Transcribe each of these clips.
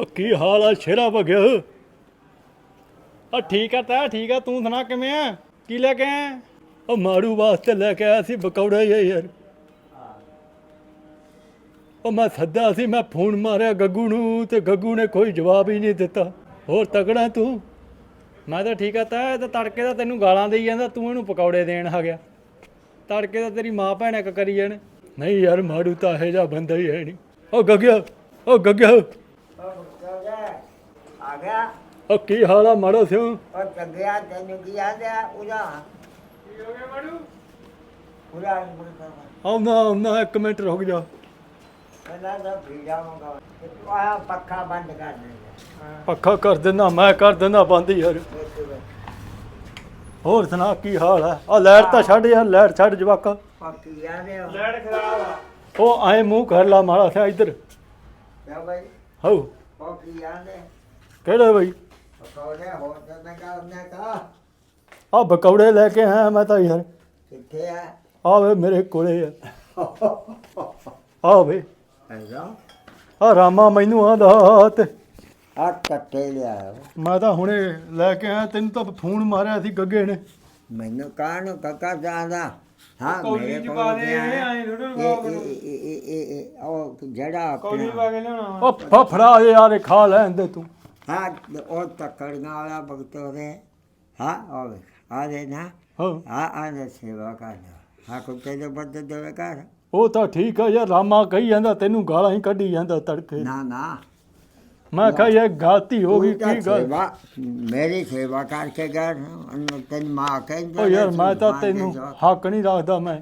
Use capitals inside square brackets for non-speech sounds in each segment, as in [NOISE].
ਉਹ ਕੀ ਹਾਲ ਆ ਸ਼ੇਰਾ ਭਗਿਆ? ਆ ਠੀਕ ਆ ਤਾ, ਠੀਕ ਆ, ਤੂੰ ਸੁਣਾ ਕਿਵੇਂ ਆ? ਕੀ ਲੈ ਕੇ ਆਇਆ? ਉਹ ਮਾਰੂ ਵਾਸਤੇ ਲੈ ਕੇ ਆਇਆ ਸੀ ਬਕੌੜਾ ਹੀ ਆ ਯਾਰ। ਉਹ ਮੈਂ ਸੱਦਾ ਸੀ, ਮੈਂ ਫੋਨ ਮਾਰਿਆ ਗੱਗੂ ਨੂੰ, ਤੇ ਗੱਗੂ ਨੇ ਕੋਈ ਜਵਾਬ ਹੀ ਨਹੀਂ ਦਿੱਤਾ। ਹੋਰ ਤਗੜਾ ਤੂੰ? ਮੈਂ ਤਾਂ ਠੀਕ ਆ ਤਾ, ਇਹ ਤਾਂ ਤੜਕੇ ਦਾ ਤੈਨੂੰ ਗਾਲਾਂ ਦੇਈ ਜਾਂਦਾ, ਤੂੰ ਇਹਨੂੰ ਪਕੌੜੇ ਦੇਣ ਆ ਗਿਆ। ਤੜਕੇ ਦਾ ਤੇਰੀ ਮਾਂ ਭੈਣ ਇੱਕ ਕਰੀ ਜਾਣ। ਨਹੀਂ ਯਾਰ ਮਾਰੂ ਤਾਂ ਇਹ ਜਿਹਾ ਬੰਦਾ ਹੀ ਹੈ ਨਹੀਂ। ਉਹ ਗੱਗਿਆ ਉਹ ਗੱਗਿਆ। ਆ ਗਿਆ। ਉਹ ਕੀ ਹਾਲ ਆ ਮਾੜੋ ਸਿਓ ਉਹ ਚੰਗਿਆ ਤੈਨੂੰ ਕੀ ਯਾਦ ਆ? ਉਹਦਾ। ਕੀ ਹੋ ਗਿਆ ਮਾੜੂ? ਉਹਦਾ ਆਉਂਦਾ ਆਉਂਦਾ ਇੱਕ ਮਿੰਟ ਰੁਕ ਜਾ। ਪਹਿਲਾਂ ਤਾਂ ਪੀ ਜਾਵਾਂਗਾ ਤੇ ਤੂੰ ਆਇਆ ਪੱਖਾ ਬੰਦ ਕਰ ਦੇ। ਪੱਖਾ ਕਰ ਦਿੰਦਾ ਮੈਂ ਕਰ ਦਿੰਦਾ ਬੰਦ ਯਾਰ। ਹੋਰ ਸੁਣਾ ਕੀ ਹਾਲ ਆ? ਆ ਲਾਈਟ ਤਾਂ ਛੱਡ ਯਾਰ ਲਾਈਟ ਛੱਡ ਜਵਾਕਾ। ਪੱਕੀ ਯਾਦ ਆ? ਲੈਟ ਖਰਾਬ ਆ। ਉਹ ਐ ਮੂੰਹ ਕਰ ਲਾ ਮਾੜਾ ਸਿਆ ਇੱਧਰ। ਕਿਆ ਬਈ। ਹਉ ਹੈ ਕਿਹੜਾ ਬਈ? ਪਕੌੜੇ ਤਾਂ ਮੈਂ ਆ ਬਕੌੜੇ ਲੈ ਕੇ ਆਇਆ ਮੈਂ ਤਾਂ ਯਾਰ। ਕਿੱਥੇ ਆ? ਆ ਵੇ ਮੇਰੇ ਕੋਲੇ ਆ। ਆ ਵੇ। ਹੈਗਾ ਆ ਰਾਮਾ ਮੈਨੂੰ ਆਂਦਾ ਤੇ ਆ ਕੱਟੇ ਲਿਆ ਮੈਂ ਤਾਂ ਹੁਣੇ ਲੈ ਕੇ ਆਇਆ ਤੈਨੂੰ ਤਾਂ ਫੋਨ ਮਾਰਿਆ ਸੀ ਗੱਗੇ ਨੇ। ਮੈਨੂੰ ਕਾਹਨੂੰ ਕੱਕਾ ਜਾਂਦਾ ਹਾਂ ਕੌਲੀ ਮੇਰੇ ਚ ਕੋਲ ਪਾ ਦੇ ਗਿਆ ਹੈ। ਐਂ ਥੋੜ੍ਹਾ ਇਹ- ਇਹ- ਇਹ- ਇਹ- ਇਹ- ਇਹ- ਉਹ ਜਿਹੜਾ ਕੌਲੀ ਆਪਣਾ ਪਾ ਕੇ ਲਿਆਉਣਾ ਵਾ। ਉਹ ਫਫੜਾ ਯਾਰ ਇਹ ਖਾ ਲੈਣ ਦੇ ਤੂੰ। ਹਾਂ ਉਹ ਤੱਕੜੀਆਂ ਵਾਲਾ ਭਗਤੋ ਦੇ ਹਾਂ ਉਹ ਆ ਦੇ ਨਾ। ਹਾਂ। ਆ ਆ ਦੇ ਸੇਵਾ ਕਰ ਹਾਂ ਕੁੱਤੇ ਦੇ ਬੱਦ ਦੇਵੇ ਕਰ ਉਹ ਤਾਂ ਠੀਕ ਆ ਯਾਰ ਰਾਮਾ ਕਹੀ ਜਾਂਦਾ ਤੈਨੂੰ ਗਾਲਾਂ ਹੀ ਕੱਢੀ ਜਾਂਦਾ ਤੜਕੇ। ਨਾ ਨਾ। ਮੈਂ ਕਿਹਾ ਇਹ ਗਲਤੀ ਹੋ ਗਈ ਕੀ ਗੱਲ? ਸੇਵਾ ਮੇਰੀ ਸੇਵਾ ਕਰਕੇ ਗਏ ਤੈਨੂੰ ਮਾਂ ਕਹਿੰਦਾ ਉਹ ਯਾਰ ਮੈਂ ਤਾਂ ਤੈਨੂੰ ਹੱਕ ਨਹੀਂ ਰੱਖਦਾ ਮੈਂ।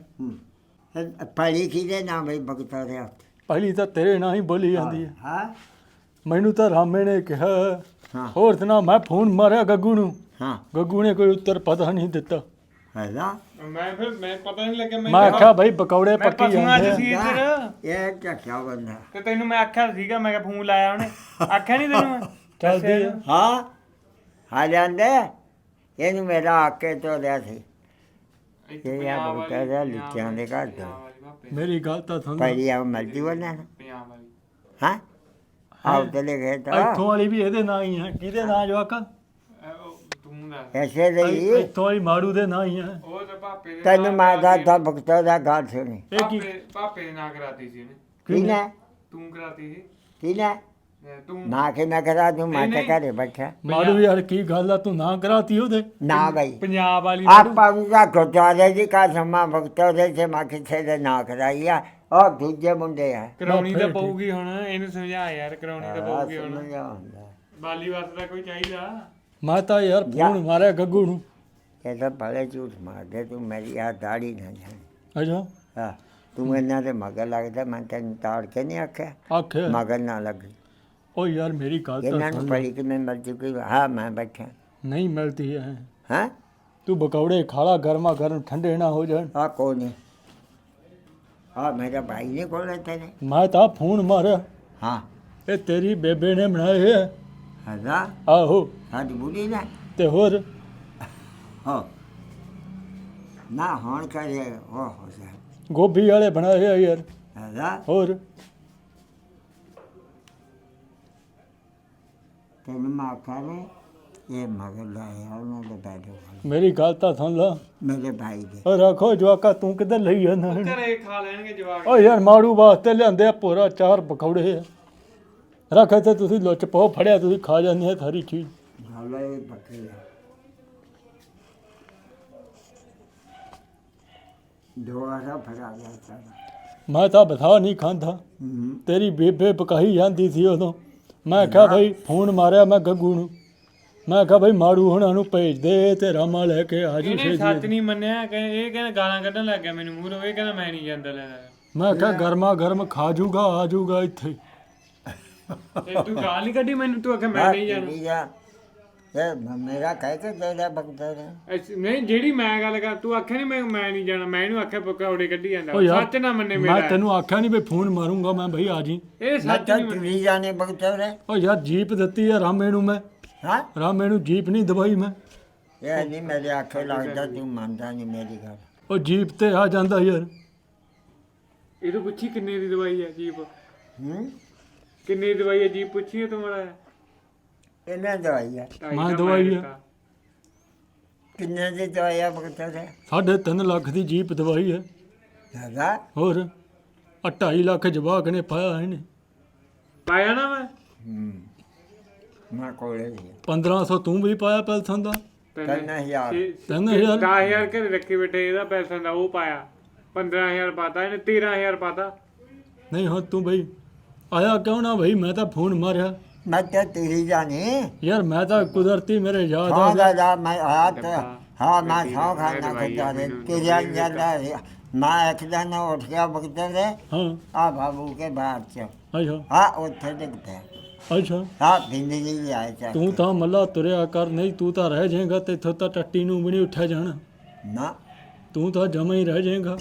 ਪੜੀ ਕਿਹਦੇ ਨਾਮ ਬਈ ਭਗਤੋ ਦੇ ਪਹਿਲੀ ਤਾਂ ਤੇਰੇ ਨਾਲ ਹੀ ਬੋਲੀ ਜਾਂਦੀ ਹੈ। ਹਾਂ। ਮੈਨੂੰ ਤਾਂ ਰਾਮੇ ਨੇ ਕਿਹਾ ਹਾਂ। ਹੋਰ ਸੁਣਾ ਮੈਂ ਫੋਨ ਮਾਰਿਆ ਗੱਗੂ ਨੂੰ। ਹਾਂ। ਗੱਗੂ ਨੇ ਕੋਈ ਉੱਤਰ ਪਤਾ ਨਹੀਂ ਦਿੱਤਾ। ਹੈਦਾ ਮੈਂ ਫਿਰ ਮੈਂ ਪਤਾ ਨਹੀਂ ਲੱਗਿਆ ਮੈਂ ਆਖਿਆ ਭਾਈ ਪਕੌੜੇ ਮੈਂ ਪੱਕੀ ਪਸ਼ੂਆਂ 'ਚ ਜਾਂਦੇ ਆ। ਸੀ ਇੱਧਰ ਇਹ ਕਿਆ ਕਿਆ ਬੰਦਾ ਤੇ ਤੈਨੂੰ ਮੈਂ ਆਖਿਆ ਸੀਗਾ ਮੈਂ ਕਿਹਾ ਫੋਨ ਲਾਇਆ ਉਹਨੇ। ਆਖਿਆ ਨਹੀਂ ਤੈਨੂੰ ਮੈਂ? ਚੱਲਦੀ ਆ ਹਾਂ। ਆ ਜਾਂਦੇ। ਇਹਨੂੰ ਮੇਰਾ ਆਕੇ ਤੋਂ ਲਿਆ ਸੀ। ਇੱਥੇ ਇਹ ਬੂਟਾ ਵਾਲੀ, ਦਾ ਲਿਖਿਆਂ ਦੇ। ਘਰ ਤੋਂ ਮੇਰੀ ਗੱਲ ਤਾਂ ਸੁਣ। ਪਹਿਲੀ ਆ ਮਰਦੀ ਬਣਾ ਪੰਜਾਬ ਵਾਲੀ। ਹਾਂ? ਆਉ ਤੇ ਲਿਖੇ ਤਾਂ ਇੱਥੋਂ ਵਾਲੀ ਵੀ ਇਹਦੇ ਨਾਂ ਹੀ ਹੈ ਕਿਹਦੇ ਨਾਂ ਜਵਾਕਾ? ਐਸੇ ਲਈ ਇੱਥੋਂ ਵਾਲੀ ਮਾਰੂ ਦੇ ਨਾਂ ਹੀ ਹੈ ਉਹ ਤੇ ਭਾਪੇ ਦੇ ਤੈਨੂੰ ਨਾਲ ਮੈਂ ਕਰਾਤੀ ਦੱਸਦਾ ਭਗਤੋ ਦਾ ਗੱਲ ਸੁਣੀ। ਇਹ ਕੀ? ਭਾਪੇ ਭਾਪੇ ਦੇ ਨਾਂ ਕਰਾਤੀ ਸੀ ਇਹਨੇ। ਕਿਨੇ ਤੂੰ ਕਰਾਤੀ ਸੀ। ਕਿਨੇ ਇਹ ਤੂੰ ਨਾ ਕਿ ਮੈਂ ਕਰਾ ਦੂੰ ਮੈਂ ਤਾਂ ਨਹੀਂ, ਘਰੇ ਬੈਠਾ। ਮਾਰੂ ਯਾਰ ਕੀ ਗੱਲ ਆ ਤੂੰ ਨਾ ਕਰਾਤੀ ਉਹਦੇ? ਨਾ ਬਈ। ਪੰਜਾਬ ਵਾਲੀ ਮਾੜੂ। ਆਪਾਂ ਨੂੰ ਤਾਂ ਗੁਰਦੁਆਰੇ ਦੀ ਕਸਮਾ ਭਗਤੋ ਦੇ ਤੇ ਮੈਂ ਕਿਸੇ ਦੇ ਨਾ ਕਰਾਈ ਆ ਉਹ ਦੂਜੇ ਮੁੰਡੇ ਆ। ਕਰਾਉਣੀ ਤਾਂ ਪਊਗੀ ਹੁਣ ਇਹਨੂੰ ਸਮਝਾ ਯਾਰ ਕਰਾਉਣੀ ਤਾਂ ਆ ਪਊਗੀ ਹੁਣ। ਬਾਲੀ ਵਾਸਤੇ ਤਾਂ ਕੋਈ ਚਾਹੀਦਾ? ਤਾਂ ਯਾਰ ਫੋਨ ਮਾਰਿਆ ਗੱਗੂ ਨੂੰ। ਇਹ ਤਾਂ ਭਲੇ ਝੂਠ ਮਾਰਦੇ ਤੂੰ ਮੇਰੀ ਆ ਦਾੜੀ ਨਾ ਜਾਣ ਅੱਛਾ। ਹਾਂ ਤੂੰ ਇਹਨਾਂ ਦੇ ਮਗਰ ਲੱਗਦਾ ਮੈਂ ਤੈਨੂੰ ਤਾੜ ਕੇ ਨਹੀਂ ਆਖਿਆ। ਆਖਿਆ। ਮਗਰ ਨਾ ਲੱਗ। ਉਹ ਯਾਰ ਮੇਰੀ ਗੱਲ ਤਾਂ ਇਹਨਾਂ ਨੂੰ ਪੜੀ ਕਿ ਮੈਂ ਮਰ ਚੁੱਕੀ ਹਾਂ ਮੈਂ ਬੈਠਾ। ਨਹੀਂ ਮਿਲਦੀ ਹੈ ਹਾਂ? ਤੂੰ ਬਕੌੜੇ ਖਾਲਾ ਗਰਮਾ ਗਰਮ ਠੰਡੇ ਨਾ ਹੋ ਜਾਣ। ਆ ਕੌਣ ਹੈ ਆ ਮੇਰਾ ਭਾਈ ਨੇ ਕੋਲ ਹੈ ਤੇਰੇ ਮੈਂ ਤਾਂ ਫੋਨ ਮਾਰਿਆ। ਹਾਂ। ਇਹ ਤੇਰੀ ਬੇਬੇ ਨੇ ਬਣਾਏ ਆ। ਹਜ਼ਾ ਆਹੋ ਸਾਡੀ ਬੁੜੀ ਨੇ ਤੇ ਹੋਰ ਹੋ ਨਾ ਹੁਣ ਕਰੇ ਹੋ ਹੋ ਜਾ ਗੋਭੀ ਵਾਲੇ ਬਣਾਏ ਆ ਯਾਰ ਹਜ਼ਾ ਹੋਰ ਤੈਨੂੰ ਮਾਂ ਕਰੇ ਇਹ ਮਗਰ ਲਾਇਆ ਉਹਨਾਂ ਦੇ ਬੈਠੋ ਮੇਰੀ ਗੱਲ ਤਾਂ ਸੁਣ ਲਾ ਮੇਰੇ ਭਾਈ ਦੇ ਓ ਰੱਖੋ ਜਵਾਕਾ ਤੂੰ ਕਿੱਧਰ ਲਈ ਜਾਂਦਾ ਘਰੇ ਖਾ ਲੈਣਗੇ ਜਵਾਕ ਓ ਯਾਰ ਮਾਰੂ ਵਾਸਤੇ ਲਿਆਂਦੇ ਆ ਪੂਰਾ ਚਾਰ ਪਕੌੜੇ ਆ ਰੱਖ ਇੱਥੇ ਤੁਸੀਂ ਲੁੱਚ ਪਾਓ ਫੜਿਆ ਤੁਸੀਂ ਖਾ ਜਾਂਦੇ ਆ ਸਾਰੀ ਚੀਜ਼। ਹਾਲੇ ਬੱਕਰੀ ਦੋ ਆਰਾ ਫੜਾ ਗਿਆ ਸਾਡਾ ਮੈਂ ਤਾਂ ਬਥਾ ਨਹੀਂ ਖਾਂਦਾ। ਹੂੰ। ਤੇਰੀ ਬੇਬੇ ਪਕਾਈ ਜਾਂਦੀ ਸੀ ਉਦੋਂ। ਮੈਂ ਕਿਹਾ ਭਾਈ ਫੋਨ ਮਾਰਿਆ ਮੈਂ ਗੱਗੂ ਨੂੰ। ਮੈਂ ਕਿਹਾ ਭਾਈ ਮਾਰੂ ਹੁਣਾਂ ਨੂੰ ਭੇਜ ਦੇ ਤੇ ਰਾਮਾ ਲੈ ਕੇ ਆ ਜੀ ਇਹਨੇ ਸੱਚ ਛੇਤੀ ਨਹੀਂ ਮੰਨਿਆ ਕਿ ਇਹ ਕਹਿੰਦਾ ਗਾਲਾਂ ਕੱਢਣ ਲੱਗ ਗਿਆ ਮੈਨੂੰ ਮੂਹਰੋਂ ਇਹ ਕਹਿੰਦਾ ਮੈਂ ਨਹੀਂ ਜਾਂਦਾ ਲੈਣਾ ਮੈਂ ਕਿਹਾ ਗਰਮਾ ਗਰਮ ਖਾ ਜੂਗਾ ਆ ਜੂਗਾ ਇੱਥੇ। ਤੇ ਤੂੰ ਗਾਲ ਨਹੀਂ ਕੱਢੀ ਮੈਨੂੰ? ਤੂੰ ਆਖਿਆ ਮੈਂ ਨਹੀਂ ਜਾਣਾ। ਜਾਣਾ ਇਹ ਮੇਰਾ ਕਹਿ ਕੇ ਦੇ ਦੇ ਬਗਦਾ ਅੱਛਾ, ਨਹੀਂ ਜਿਹੜੀ ਮੈਂ ਗੱਲ ਕਰ ਤੂੰ ਆਖਿਆ ਨਹੀਂ ਮੈਂ ਮੈਂ ਨਹੀਂ ਜਾਣਾ। ਮੈਂ ਇਹਨੂੰ ਆਖਿਆ ਪਕੌੜੇ ਕੱਢੀ ਜਾਂਦਾ। ਸੱਚ ਨਾ ਮੰਨੇ ਮੈਂ ਮੇਰਾ ਤੈਨੂੰ ਆਖਿਆ ਨਹੀਂ ਵੀ ਫੋਨ ਮਾਰੂੰਗਾ ਮੈਂ ਭਾਈ ਆ ਜੀ। ਇਹ ਸੱਚ ਤਾਂ ਨਹੀਂ ਤੁਰੀ ਜਾਣੇ ਬਗਦਾ ਨੇ ਓ ਯਾਰ ਜੀਪ ਦਿੱਤੀ ਆ ਰਾਮੇ ਨੂੰ ਮੈਂ। ਹਾਂ? ਰਾਮੇ ਨੂੰ ਜੀਪ ਨਹੀਂ ਦਵਾਈ ਮੈਂ। ਇਹ ਨਹੀਂ ਮੇਰੇ ਆਖੇ ਲੱਗਦਾ ਤੂੰ ਮੰਨਦਾ ਨਹੀਂ ਮੇਰੀ ਗੱਲ। ਉਹ ਜੀਪ ਤੇ ਆ ਜਾਂਦਾ ਯਾਰ। ਇਹ ਤੋਂ ਪੁੱਛੀ ਕਿੰਨੇ ਦੀ ਦਵਾਈ ਹੈ ਜੀਪ? ਹੂੰ? ਕਿੰਨੀ ਦਵਾਈ ਹੈ ਜੀ? ਪੁੱਛੀਏ ਤੂੰ ਮੜਾ ਇਹਨਾਂ ਦਵਾਈ ਆ? ਮੈਂ ਦਵਾਈ ਆ। ਕਿੰਨੇ ਦੀ ਦਵਾਈ ਆ ਬਖਤਰ ਦੇ ਸਾਢੇ ਲੱਖ ਦੀ ਜੀਪ ਦਵਾਈ ਹੈ। ਦਾਦਾ ਹੋਰ ਆ 2.5 ਲੱਖ ਜਵਾਕ ਨੇ ਪਾਇਆ ਇਹਨੇ। ਪਾਇਆ ਨਾ ਮੈਂ? ਹੂੰ। ਮੈਂ ਕੋਲੇ ਸੀ 1500 ਤੂੰ ਵੀ ਪਾਇਆ ਪੈਲਸਨ ਦਾ? ਤਿੰਨ ਹਜ਼ਾਰ। ਤਿੰਨ ਹਜ਼ਾਰ? 10000 ਘਰੇ ਰੱਖੀ ਬੈਠੇ ਇਹਦਾ ਪੈਸਾ ਦਾ ਉਹ ਪਾਇਆ। 15000 ਪਾਤਾ ਇਹਨੇ 13000 ਪਾਤਾ। ਨਹੀਂ ਹੁਣ ਤੂੰ ਬਈ। ਆਇਆ ਕਿਉਂ ਨਾ ਬਈ ਮੈਂ ਤਾਂ ਫੋਨ ਮਾਰਿਆ। ਮੈਂ ਤੇ ਤੇਰੀ ਜਾਣੀ ਯਾਰ ਮੈਂ ਤਾਂ ਕੁਦਰਤੀ ਮੇਰੇ ਯਾਦ ਆ ਹਾਂ ਗਿਆ। ਦਾਦਾ ਮੈਂ ਆ ਤੇ ਡੱਬਾ, ਹਾਂ ਮੈਂ ਸੌ ਖਾਣਾ ਖੁਦਾ ਦੇ ਮੈਨੂੰ ਤੇਰੀਆਂ ਜਾਂਦਾ ਰਿਹਾ। ਮੈਂ ਇੱਕ ਦਿਨ ਉੱਠ ਗਿਆ ਬਖਤਰ ਦੇ। ਹਾਂ। ਆ ਬਾਬੂ ਕੇ ਬਾਹਰ ਚ। ਅੱਛਾ। ਆ ਉੱਥੇ ਡਿੱਗ ਪਿਆ ਅੱਛਾ। ਆ ਜ਼ਿੰਦਗੀ ਲਈ ਆਇਆ ਚਾ ਤੂੰ ਤਾਂ ਮੱਲਾ ਤੁਰਿਆ ਕਰ ਨਹੀਂ ਤੂੰ ਤਾਂ ਰਹਿ ਜਾਏਗਾ ਤੇ ਇੱਥੋਂ ਤਾਂ ਟੱਟੀ ਨੂੰ ਵੀ ਨਹੀਂ ਉੱਠਿਆ ਜਾਣਾ। ਨਾ। ਤੂੰ ਤਾਂ ਜਮਾ ਹੀ ਰਹਿ ਜਾਏਗਾ।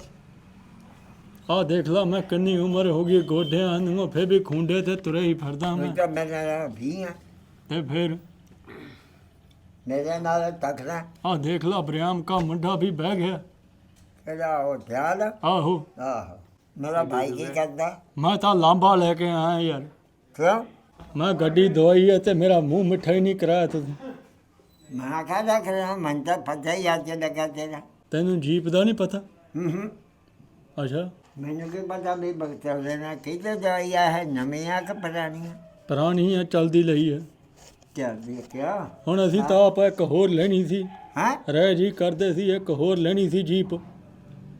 ਆ ਦੇਖ ਲਾ ਮੈਂ ਕਿੰਨੀ ਉਮਰ ਹੋ ਗਈ ਗੋਡਿਆਂ ਨੂੰ ਫੇਰ ਵੀ ਖੁੰਡੇ ਤੇ ਤੁਰੇ ਹੀ ਫਿਰਦਾ ਮੈਂ। ਮੈਂ ਤਾਂ ਮੇਰਾ ਵੀ ਆ। ਤੇ ਫਿਰ? ਮੇਰੇ ਨਾਲ ਤੱਕਦਾ ਆ ਦੇਖ ਲਾ ਬਰਿਆਮ ਕਾ ਮੁੰਡਾ ਵੀ ਬਹਿ ਗਿਆ। ਕਿਹੜਾ ਉਹ ਧਿਆਨ ਆਹੋ। ਆਹੋ। ਮੇਰਾ ਭਾਈ ਕੀ ਕਰਦਾ? ਮੈਂ ਤਾਂ ਲਾਂਬਾ ਲੈ ਕੇ ਆਇਆ ਯਾਰ। ਕਿਉਂ? ਮੈਂ ਗੱਡੀ ਦਵਾਈ ਹੈ ਤੇ ਮੇਰਾ ਮੂੰਹ ਮਿੱਠਾ ਹੀ ਨਹੀਂ ਕਰਾਇਆ ਤੁਸੀਂ ਮੈਂ ਕਹਦਾ ਕਿ ਮਨ ਤਾਂ ਪਤਾ ਹੀ ਅੱਜ ਲੱਗਾ ਤੇਰਾ। ਤੈਨੂੰ ਜੀਪ ਦਾ ਨਹੀਂ ਪਤਾ? ਹੂੰ ਹੂੰ। ਅੱਛਾ। ਮੈਨੂੰ ਕੀ ਪਤਾ ਵੀ ਬਖਤਰ ਦੇ ਨਾਲ ਕਿਤੇ ਦਵਾਈ ਆ ਹੈ ਨਵੀਂ ਆ ਕਿ ਪੁਰਾਣੀ ਆ ਪੁਰਾਣੀ ਹੈ ਚਲਦੀ ਲਈ ਹੈ ਚੱਲਦੀ ਕਿਆ? ਹੁਣ ਅਸੀਂ ਤਾਂ ਆਪ ਇੱਕ ਹੋਰ ਲੈਣੀ ਸੀ। ਹਾਂ? ਰਹਿ ਜੀ ਕਰਦੇ ਸੀ ਇੱਕ ਹੋਰ ਲੈਣੀ ਸੀ ਜੀਪ।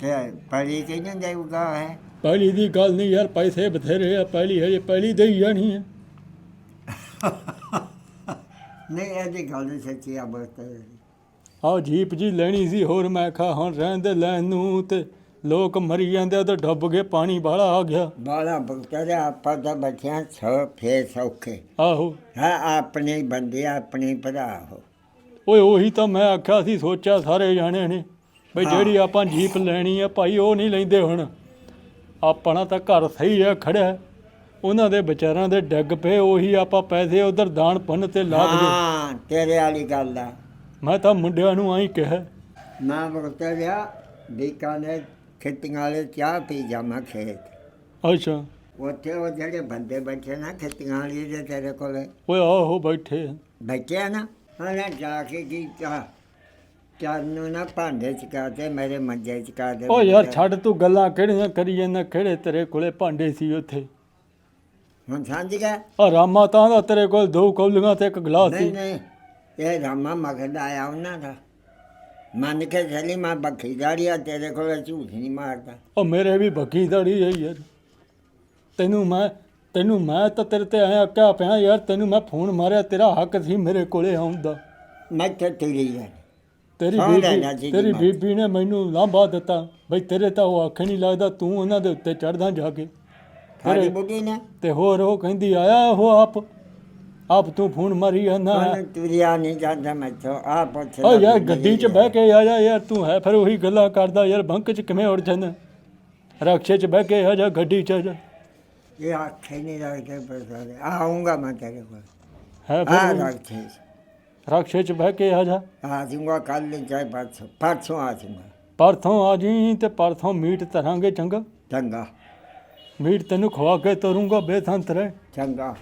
ਤੇ ਪੜੀ ਕਿਹਨੇ ਦੇਊਗਾ ਹੈ ਪਹਿਲੀ ਦੀ ਗੱਲ ਨਹੀਂ ਯਾਰ ਪੈਸੇ ਬਥੇਰੇ ਆ ਪਹਿਲੀ ਹਜੇ ਪਹਿਲੀ ਦੇ ਹੀ ਜਾਣੀ ਹੈ [LAUGHS] ਨਹੀਂ ਇਹਦੀ ਗੱਲ ਨੀ ਸੱਚੀ ਆ ਬਖਤਰ ਆਹ ਜੀਪ ਜੀ ਲੈਣੀ ਸੀ ਹੋਰ ਮੈਂ ਖਾ ਹੁਣ ਰਹਿਣ ਦੇ ਲੈਣ ਨੂੰ ਤੇ ਲੋਕ ਮਰੀ ਜਾਂਦੇ ਤੇ ਡੁੱਬ ਗਏ ਪਾਣੀ ਬਾਹਲਾ ਆ ਗਿਆ। ਬਾਲਾ ਬਖਤਰ ਆਪਾਂ ਤਾਂ ਬੱਚਿਆਂ ਸੌ ਫੇਰ ਸੌਖੇ। ਆਹੋ। ਹਾਂ ਆਪਣੇ ਹੀ ਬੰਦੇ ਆਪਣੇ ਹੀ ਭਰਾ ਹੋ ਓਏ ਉਹੀ ਤਾਂ ਮੈਂ ਆਖਿਆ ਸੀ ਸੋਚਿਆ ਸਾਰੇ ਜਾਣੇ ਨੇ ਬਈ। ਜਿਹੜੀ ਆਪਾਂ ਜੀਪ ਲੈਣੀ ਆ ਭਾਈ ਉਹ ਨਹੀਂ ਲੈਂਦੇ ਹੁਣ। ਆਪਣਾ ਤਾਂ ਘਰ ਸਹੀ ਆ ਖੜਿਆ ਉਹਨਾਂ ਦੇ ਵਿਚਾਰਾਂ ਦੇ ਡਿੱਗ ਪਏ ਉਹੀ ਆਪਾਂ ਪੈਸੇ ਉਧਰ ਦਾਨ ਪੁੰਨ ਤੇ ਲਾ ਦਈਏ। ਹਾਂ ਤੇਰੇ ਵਾਲੀ ਗੱਲ ਆ। ਮੈਂ ਤਾਂ ਮੁੰਡਿਆਂ ਨੂੰ ਆਈ ਕਿਹਾ। ਮੈਂ ਬਖਤਰ ਆ ਬੀਕਾਨੇ ਖੇਤੀਆਂ ਵਾਲੇ ਚਾਹ ਪੀ ਜਾਵਾਂ ਖੇਤ। ਅੱਛਾ। ਉੱਥੇ ਉਹ ਜਿਹੜੇ ਬੰਦੇ ਬੈਠੇ ਨਾ ਖੇਤੀਆਂ ਵਾਲੇ ਦੇ ਤੇਰੇ ਕੋਲੇ। ਓਏ ਆਹੋ ਬੈਠੇ। ਆ। ਬੈਠੇ ਆ ਨਾ ਉਹਨੇ ਜਾ ਕੇ ਕੀਤਾ ਚਾਰ ਨੂੰ ਨਾ ਭਾਂਡੇ ਚਕਾਤੇ ਮੇਰੇ ਮੰਜੇ ਚਕਾ ਦੇ। ਓ ਯਾਰ ਛੱਡ ਤੂੰ ਗੱਲਾਂ ਕਿਹੜੀਆਂ ਕਰੀ ਜਾਂਦਾ ਕਿਹੜੇ ਤੇਰੇ ਕੋਲੇ ਭਾਂਡੇ ਸੀ ਉੱਥੇ? ਹੁਣ ਸਮਝ ਗਿਆ? ਆ ਰਾਮਾ ਤਾਂ ਦਾ ਤੇਰੇ ਕੋਲ ਦੋ ਕੌਲੀਆਂ ਤੇ ਇੱਕ ਗਲਾਸ ਨਹੀਂ ਸੀ। ਨਹੀਂ ਇਹ ਰਾਮਾ ਮਗਦ ਆਇਆ ਉਹਨਾਂ ਦਾ। ਮੰਨ ਕੇ ਚਲੀ ਮੈਂ ਬੱਖੀ ਦਾੜੀਆ ਤੇਰੇ ਕੋਲ ਝੂਠ ਨਹੀਂ ਮਾਰਦਾ। ਉਹ ਮੇਰੇ ਵੀ ਬੱਗੀ ਦੜੀ ਹੈ ਯਾਰ ਤੈਨੂੰ ਮੈਂ ਤੈਨੂੰ ਮੈਂ ਤਾਂ ਤੇਰੇ ਤੇ ਆਇਆ ਕਿਆ ਪਿਆ ਯਾਰ ਤੈਨੂੰ ਮੈਂ ਫੋਨ ਮਾਰਿਆ ਤੇਰਾ ਹੱਕ ਸੀ ਮੇਰੇ ਕੋਲੇ ਆਉਣ ਦਾ। ਮੈਂ ਤੇ ਤੇਰੀ ਹੈ ਤੇਰੀ ਹਾਂ ਲੈਣਾ ਬੀਬੀ ਤੇਰੀ ਮੈਂ। ਬੀਬੀ ਨੇ ਮੈਨੂੰ ਲਾਂਭਾ ਦਿੱਤਾ। ਬਈ ਤੇਰੇ ਤਾਂ ਉਹ ਅੱਖ ਨਹੀਂ ਲੱਗਦਾ ਤੂੰ ਉਹਨਾਂ ਦੇ ਉੱਤੇ ਚੜਦਾ ਜਾ ਕੇ। ਸਾਡੀ ਤੇਰੇ- ਬੁੱਢੀ ਨੇ। ਤੇ ਹੋਰ ਉਹ ਕਹਿੰਦੀ ਆਇਆ ਉਹ ਆਪ। ਆਪ ਤੂੰ ਫੋਨ ਮਾਰੀ ਜਾਂਦਾ ਉਹਨੂੰ ਤੁਰਿਆ ਨਹੀਂ ਜਾਂਦਾ ਮੈਥੋਂ ਆ ਪੁੱਛ ਓ ਲੈ ਯਾਰ ਵੀ ਗੱਡੀ 'ਚ ਬਹਿ ਕੇ ਆ ਜਾ ਯਾਰ ਤੂੰ ਹੈ ਫਿਰ ਉਹੀ ਗੱਲਾਂ ਕਰਦਾ ਯਾਰ ਬੰਕ 'ਚ ਕਿਵੇਂ ਉੜ ਜਾਂਦਾ? ਰਕਸ਼ੇ 'ਚ ਬਹਿ ਕੇ ਆ ਜਾ ਗੱਡੀ 'ਚ ਆ ਜਾ। ਇਹ ਆਖੇ ਨਹੀਂ ਲੱਗਦੇ ਪਰ ਆਉਂਗਾ ਮੈਂ ਤੇਰੇ ਕੋਲ। ਹੈ ਆ ਫਿਰ ਰੱਖੇ ਰਕਸ਼ੇ 'ਚ। ਬਹਿ ਕੇ ਆ ਜਾ। ਆ ਜਾਊਂਗਾ ਕੱਲ ਚਾਹੇ ਪਰਸੋਂ ਪਰਸੋਂ ਆ ਜਾਊਂਗਾ ਪਰਥੋਂ ਆ ਜੀ ਤੇ ਪਰਥੋਂ ਮੀਟ ਧਰਾਂਗੇ ਚੰਗਾ। ਚੰਗਾ। ਮੀਟ ਤੈਨੂੰ ਖਵਾ ਕੇ ਤੋਰੂੰਗਾ ਬੇਥੰਤ ਰਹਿ। ਚੰਗਾ।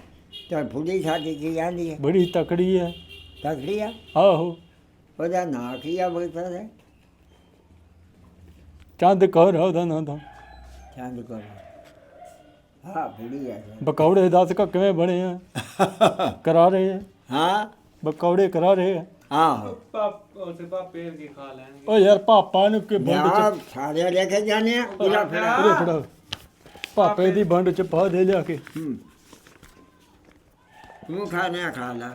ਤੇ ਫੁੱਲੀ ਸਾਡੀ ਕੀ ਆਂਦੀ ਹੈ? ਬੜੀ ਤਕੜੀ ਹੈ। ਤਕੜੀ ਆ? ਆਹੋ। ਉਹਦਾ ਨਾਂ ਕੀ ਆ ਬਗਤਾ ਦੇ ਚੰਦ ਕੌਰ ਆ ਉਹਦਾ ਨਾਂ ਤਾਂ। ਚੰਦ ਕੋਲ ਹਾਂ ਫੁੱਲੀ ਆ ਬਕੌੜੇ ਦੱਸ ਕਾ ਕਿਵੇਂ ਬਣੇ ਆ? ਕਰਾ ਰਹੇ ਆ। ਹਾਂ? ਬਕੌੜੇ ਕਰਾ ਰਹੇ ਆ। ਆਹੋ। ਪਾਪ ਉਸੇ ਪਾਪੇ ਕੀ ਖਾ ਲੈਣਗੇ। ਓ ਯਾਰ ਪਾਪਾ ਨੂੰ ਕਿ ਬੰਡ ਚ ਯਾ ਸਾਰੇ ਲੈ ਕੇ ਜਾਣੇ ਆ ਪੂਰਾ ਫੜਾ ਉਰੇ ਫੜਾ। ਪਾਪੇ ਦੀ ਬੰਡ ਚ ਪਾ ਦੇ ਲਿਆ ਕੇ। ਹੂੰ। ਤੂੰ ਖਾਣੇ ਆ ਖਾ ਲਾ।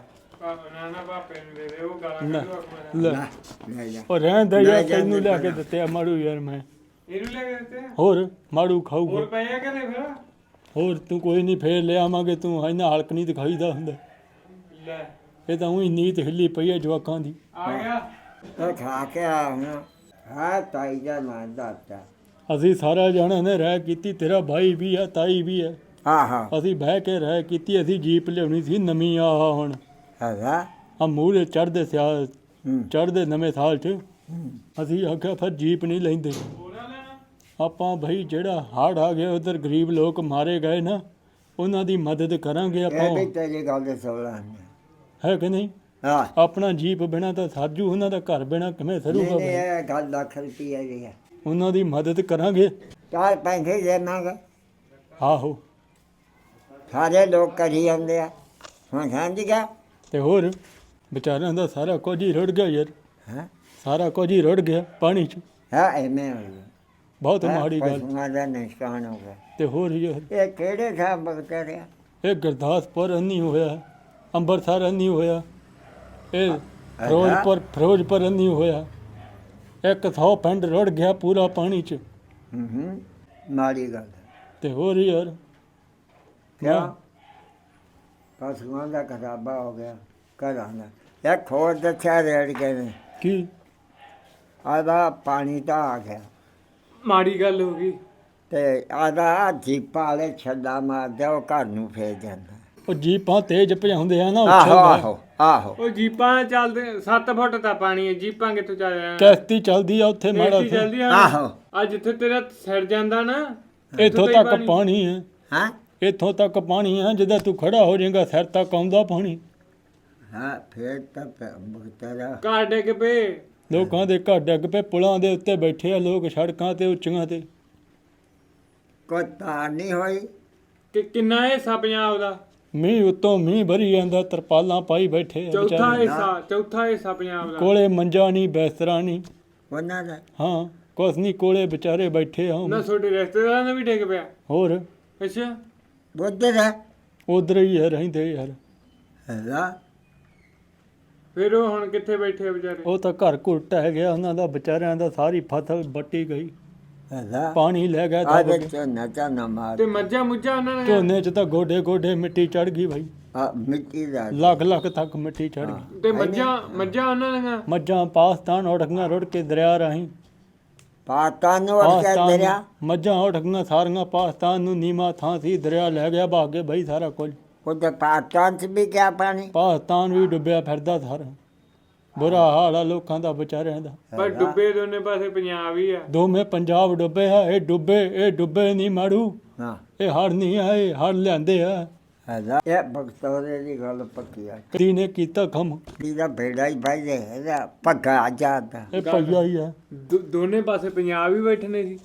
ਨਾ ਨਾ ਪਾਪੇ ਨੂੰ। ਦੇ ਦੇ ਉਹ ਗਾਲਾਂ ਨਾ। ਕੱਢੂ ਆਖਣਾ ਲੈ ਲੈ ਲੈ ਜਾ। ਉਹ ਰਹਿਣ ਦੇ ਲੈ ਯਾਰ ਜਾਂਦੇ ਤੈਨੂੰ ਲਿਆ ਕੇ ਪਹਿਲਾਂ। ਦਿੱਤੇ ਆ ਮਾੜੂ ਯਾਰ ਮੈਂ। ਇਹਨੂੰ ਲੈ ਕੇ ਦਿੱਤੇ ਆ? ਹੋਰ ਮਾੜੂ ਹੋਰ ਖਾਊਗਾ ਪਏ ਆ ਕਿ ਨਹੀਂ ਫਿਰ? ਹੋਰ ਤੂੰ ਕੋਈ ਨਹੀਂ ਫੇਰ ਲੈ ਆਵਾਂਗੇ। ਤੂੰ ਇਹਨਾਂ ਹਲਕ ਨਹੀਂ ਦਿਖਾਈਦਾ ਹੁੰਦਾ। ਲੈ। ਇਹ ਤਾਂ ਉਹੀ ਨੀਤ ਹਿੱਲੀ ਪਈ ਹੈ ਜਵਾਕਾਂ ਦੀ। ਆ ਗਿਆ। ਉਹ ਖਾ ਕੇ ਆ ਹੁਣ। ਹਾਂ ਤਾਈ ਦਾ ਨਾਂ ਦਾਤਾ ਅਸੀਂ ਸਾਰਾ ਜਣਾਂ ਨੇ ਰਹਿ ਕੀਤੀ ਤੇਰਾ ਭਾਈ ਵੀ ਹੈ ਤਾਈ ਵੀ ਹੈ ਆਹਾ ਅਸੀਂ ਬਹਿ ਕੇ ਰਹਿ ਕੀਤੀ ਅਸੀਂ ਜੀਪ ਲਿਆਉਣੀ ਸੀ ਨਵੀਂ ਆ ਹੁਣ। ਹੈਗਾ ਆ ਮੂਹਰੇ ਚੜਦੇ ਸਿਆਲ ਹੂੰ। ਚੜਦੇ ਨਵੇਂ ਸਾਲ 'ਚ। ਅਸੀਂ ਆਖਿਆ ਫਿਰ ਜੀਪ ਨਹੀਂ ਲੈਂਦੇ। ਆਪਾਂ ਭਾਈ ਜਿਹੜਾ ਹੜ੍ਹ ਆ ਗਿਆ ਉਧਰ ਗਰੀਬ ਲੋਕ ਮਾਰੇ ਗਏ ਨਾ ਉਹਨਾਂ ਦੀ ਮਦਦ ਕਰਾਂਗੇ ਇਹ ਆਪਾਂ ਵੀ ਤੇਰੀ ਗੱਲ ਦੇ ਸੋਲਾ ਹੈ ਕਿ ਨਹੀਂ? ਹਾਂ। ਆਪਣਾ ਜੀਪ ਬਿਨਾ ਤਾਂ ਸਾਜੂ ਉਹਨਾਂ ਦਾ ਘਰ ਬਿਨਾ ਕਿਵੇਂ ਨਹੀਂ ਸਰੂਗਾ ਨਹੀਂ? ਇਹ ਗੱਲ ਲੱਖ ਰੁਪਈਆ ਦੀ ਹੈ ਉਹਨਾਂ ਦੀ ਮਦਦ ਕਰਾਂਗੇ। ਚਾਰ ਪੈਸੇ ਦੇਵਾਂਗੇ ਆਹੋ। ਸਾਰੇ ਲੋਕ ਕਰੀ ਜਾਂਦੇ ਆ। ਹੁਣ ਸਮਝ ਗਿਆ? ਤੇ ਹੋਰ? ਵਿਚਾਰਿਆਂ ਦਾ ਸਾਰਾ ਕੁਝ ਹੀ ਰੁੜ ਗਿਆ ਯਾਰ। ਹਾਂ? ਸਾਰਾ ਕੁਝ ਹੀ ਰੁੜ ਗਿਆ ਪਾਣੀ 'ਚ। ਹਾਂ ਐਵੇਂ ਹੋ ਗਿਆ। ਬਹੁਤ ਮਾੜੀ ਗੱਲ। ਪਸ਼ੂਆਂ ਦਾ ਨੁਕਸਾਨ ਹੋ ਗਿਆ। ਤੇ ਹੋਰ ਯਾਰ? ਇਹ ਕਿਹੜੇ ਥਾਂ ਬਗਤਰ ਆ ਇਹ ਗੁਰਦਾਸਪੁਰ ਅੰਨੀ ਹੋਇਆ ਅੰਮ੍ਰਿਤਸਰ ਅੰਨੀ ਹੋਇਆ ਇਹ ਫਿਰੋਜ਼ਪੁਰ ਫਿਰੋਜ਼ਪੁਰ ਅੰਨੀ ਹੋਇਆ। ਇੱਕ 100 ਪਿੰਡ ਰੁੜ ਗਿਆ ਪੂਰਾ ਪਾਣੀ 'ਚ। ਹੂੰ ਹੂੰ। ਮਾੜੀ ਗੱਲ। ਤੇ ਹੋਰ ਯਾਰ? ਕਿਆ ਪਸ਼ੂਆਂ ਦਾ ਖਰਾਬਾ ਹੋ ਗਿਆ ਘਰਾਂ ਦਾ। ਇੱਕ ਹੋਰ ਦੱਸਿਆ ਰੇੜ ਕੇ ਨੇ ਕੀ? ਆਦਾ ਪਾਣੀ ਤਾਂ ਆ ਗਿਆ। ਮਾੜੀ ਗੱਲ ਹੋ ਗਈ। ਤੇ ਆਦਾ ਜੀਪਾਂ ਵਾਲੇ ਛੱਡਾ ਮਾਰਦੇ ਉਹ ਘਰ ਨੂੰ ਫੇਰ ਜਾਂਦਾ। ਉਹ ਜੀਪਾਂ ਤੇਜ਼ ਭਜਾਉਂਦੇ ਆ ਨਾ ਆਹੋ ਉੱਥੇ। ਆਹੋ ਆਹੋ। ਉਹ ਜੀਪਾਂ ਚੱਲਦੇ 7 ਫੁੱਟ ਤਾਂ ਪਾਣੀ ਹੈ ਜੀਪਾਂ ਕਿੱਥੋਂ ਚੱਲ ਕਿਸ਼ਤੀ ਚੱਲਦੀ ਆ ਉੱਥੇ ਮਾੜਾ ਕਿਸ਼ਤੀ ਚੱਲਦੀ ਆ। ਆਹੋ। ਆ ਜਿੱਥੇ ਤੇਰਾ ਸਿਰ ਜਾਂਦਾ ਨਾ ਇੱਥੋਂ ਤੱਕ ਪਾਣੀ ਹੈ। ਹਾਂ? ਇੱਥੋਂ ਤੱਕ ਪਾਣੀ ਹੈ ਜਦੋਂ ਤੂੰ ਖੜਾ ਹੋ ਜਾਏਗਾ ਸਿਰ ਤੱਕ ਆਉਂਦਾ ਪਾਣੀ। ਹਾਂ ਫੇਰ ਤਾਂ ਬਗਤਰ ਘਰ ਡਿੱਗ ਪਏ। ਲੋਕਾਂ ਦੇ ਘਰ ਡਿੱਗ ਪਏ ਪੁਲਾਂ ਦੇ ਉੱਤੇ ਬੈਠੇ ਆ ਲੋਕ ਸੜਕਾਂ ਤੇ ਉੱਚੀਆਂ ਤੇ। ਕੋਈ ਤਾਰ ਨਹੀਂ ਹੋਈ। ਕਿ ਕਿੰਨਾ ਹਿੱਸਾ ਪੰਜਾਬ ਦਾ? ਮੀਂਹ ਉੱਤੋਂ ਮੀਂਹ ਭਰੀ ਜਾਂਦਾ ਤਰਪਾਲਾਂ ਪਾਈ ਬੈਠੇ ਆ ਚੌਥਾ ਵਿਚਾਰੇ। ਹਿੱਸਾ ਚੌਥਾ ਹਿੱਸਾ ਪੰਜਾਬ ਦਾ। ਕੋਲੇ ਮੰਜਾ ਨਹੀਂ ਬਿਸਤਰਾ ਨਹੀਂ। ਉਹਨਾਂ ਦਾ? ਹਾਂ ਕੁਛ ਨਹੀਂ ਕੋਲੇ ਵਿਚਾਰੇ ਬੈਠੇ ਆ। ਨਾ ਛੋਟੇ ਰਿਸ਼ਤੇਦਾਰਾਂ ਦਾ ਵੀ ਡਿੱਗ ਪਿਆ। ਹੋਰ? ਅੱਛਾ। ਬੁੱਧ ਦਾ ਉਧਰ ਹੀ ਆ ਰਹਿੰਦੇ ਯਾਰ ਹੈਗਾ। ਫਿਰ ਉਹ ਹੁਣ ਕਿੱਥੇ ਬੈਠੇ ਆ ਵਿਚਾਰੇ? ਉਹ ਤਾਂ ਘਰ ਘੁਰ ਢਹਿ ਗਿਆ ਉਹਨਾਂ ਦਾ ਵਿਚਾਰਿਆਂ ਦਾ ਸਾਰੀ ਫਸਲ ਵੱਟੀ ਗਈ। ਹੈਗਾ। ਪਾਣੀ ਲੈ ਗਿਆ ਆ ਦੇ ਕੇ ਝੋਨਾ ਝਾਨਾ ਮਾਰ ਤੇ ਮੱਝਾਂ ਮੁੱਝਾਂ ਉਹਨਾਂ ਨੇ? ਝੋਨੇ 'ਚ ਤਾਂ ਗੋਡੇ ਗੋਡੇ ਮਿੱਟੀ ਚੜ ਗਈ ਭਾਈ ਆ ਮਿੱਟੀ ਦਾ ਲੱਖ ਲੱਖ ਤੱਕ ਮਿੱਟੀ ਚੜ ਗਈ। ਤੇ ਮੱਝਾਂ ਮੱਝਾਂ ਉਹਨਾਂ ਦੀਆਂ? ਮੱਝਾਂ ਪਾਕਿਸਤਾਨ ਗਈਆਂ ਰੁੜ ਕੇ ਦਰਿਆ ਰਾਹੀਂ ਪਾਤਾਂ ਨੂੰ ਅੜ ਕੇ ਪਾਕਿਸਤਾਨ ਦਰਿਆ ਮੱਝਾਂ ਉੱਡ ਗਈਆਂ ਸਾਰੀਆਂ ਪਾਕਿਸਤਾਨ ਨੂੰ ਨੀਮਾ ਥਾਂ ਸੀ ਦਰਿਆ ਲੈ ਗਿਆ ਭਾਗੇ ਬਈ ਸਾਰਾ ਕੁਝ। ਉਹਦੇ ਪਾਤਾਂ ਚ ਵੀ ਕਿਆ ਪਾਣੀ। ਪਾਕਿਸਤਾਨ ਵੀ ਡੁੱਬਿਆ ਫਿਰਦਾ ਸਾਰਾ। ਬੁਰਾ ਹਾਲ ਆ ਲੋਕਾਂ ਦਾ ਵਿਚਾਰਿਆਂ ਦਾ। ਪਰ ਡੁੱਬੇ ਦੋਨੇ ਪਾਸੇ ਪੰਜਾਬ ਹੀ ਆ। ਦੋਵੇਂ ਪੰਜਾਬ ਡੁੱਬੇ ਆ ਇਹ ਡੁੱਬੇ ਇਹ ਡੁੱਬੇ ਨਹੀਂ ਮਾੜੂ। ਹਾਂ। ਇਹ ਹੜ ਨਹੀਂ ਆਏ ਹੜ ਲਿਆਂਦੇ ਆ। ਹੈਗਾ। ਇਹ ਬਗਤੌਰੇ ਦੀ ਗੱਲ ਪੱਕੀ ਆ। ਕਦੀ ਨੇ ਕੀਤਾ ਕੰਮ ਇਹਦਾ ਬੇੜਾ ਹੀ ਭਾਈ ਦੇ ਇਹਦਾ ਪੱਗਾ ਜਾਂਦਾ ਇਹ ਪਈਆ ਹੀ ਆ। ਦੋ- ਦੋਨੇ ਪਾਸੇ ਪੰਜਾਬ ਹੀ ਬੈਠਨੇ ਸੀ।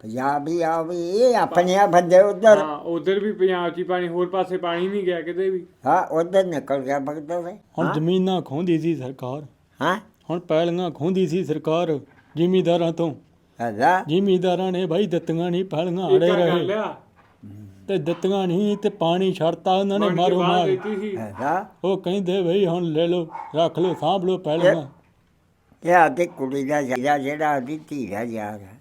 ਪੰਜਾਬੀ ਆ ਵੀ ਇਹ ਆਪਣੇ ਆ ਬੰਦੇ ਉਧਰ। ਹਾਂ ਉਧਰ ਵੀ ਪੰਜਾਬ 'ਚ ਹੀ ਪਾਣੀ ਹੋਰ ਪਾਸੇ ਪਾਣੀ ਨਹੀਂ ਗਿਆ ਕਿਤੇ ਵੀ। ਹਾਂ ਉਧਰ ਨਿਕਲ ਗਿਆ ਬਗਤੌਰੇ ਹੁਣ ਜ਼ਮੀਨਾਂ ਖੋਂਦੀ ਸੀ ਸਰਕਾਰ। ਹਾਂ। ਹੁਣ ਪੈਲੀਆਂ ਖੋਂਦੀ ਸੀ ਸਰਕਾਰ ਜ਼ਿਮੀਦਾਰਾਂ ਤੋਂ। ਹੈਗਾ। ਜ਼ਿਮੀਦਾਰਾਂ ਨੇ ਭਾਈ ਦਿੱਤੀਆਂ ਨਹੀਂ ਪੈਲੀਆਂ ਕਰ ਰਹੇ ਤੇ ਦਿੱਤੀਆਂ ਨਹੀਂ ਤੇ ਪਾਣੀ ਛੱਡਤਾ ਉਹਨਾਂ ਨੇ ਮਾਰੋ ਮਾਰ। ਦਿੱਤੀ ਸੀ। ਹੈਗਾ ਉਹ ਕਹਿੰਦੇ ਭਈ ਹੁਣ ਲੈ ਲਓ ਰੱਖ ਲਓ ਸਾਂਭ ਲਓ ਪੈਲੀਆਂ ਇਹ ਆਦੀ ਕੁੜੀ ਦਾ ਜਿਹੜਾ ਜਿਹੜਾ ਆਦੀ ਧੀ ਦਾ ਯਾਰ ਹੈ।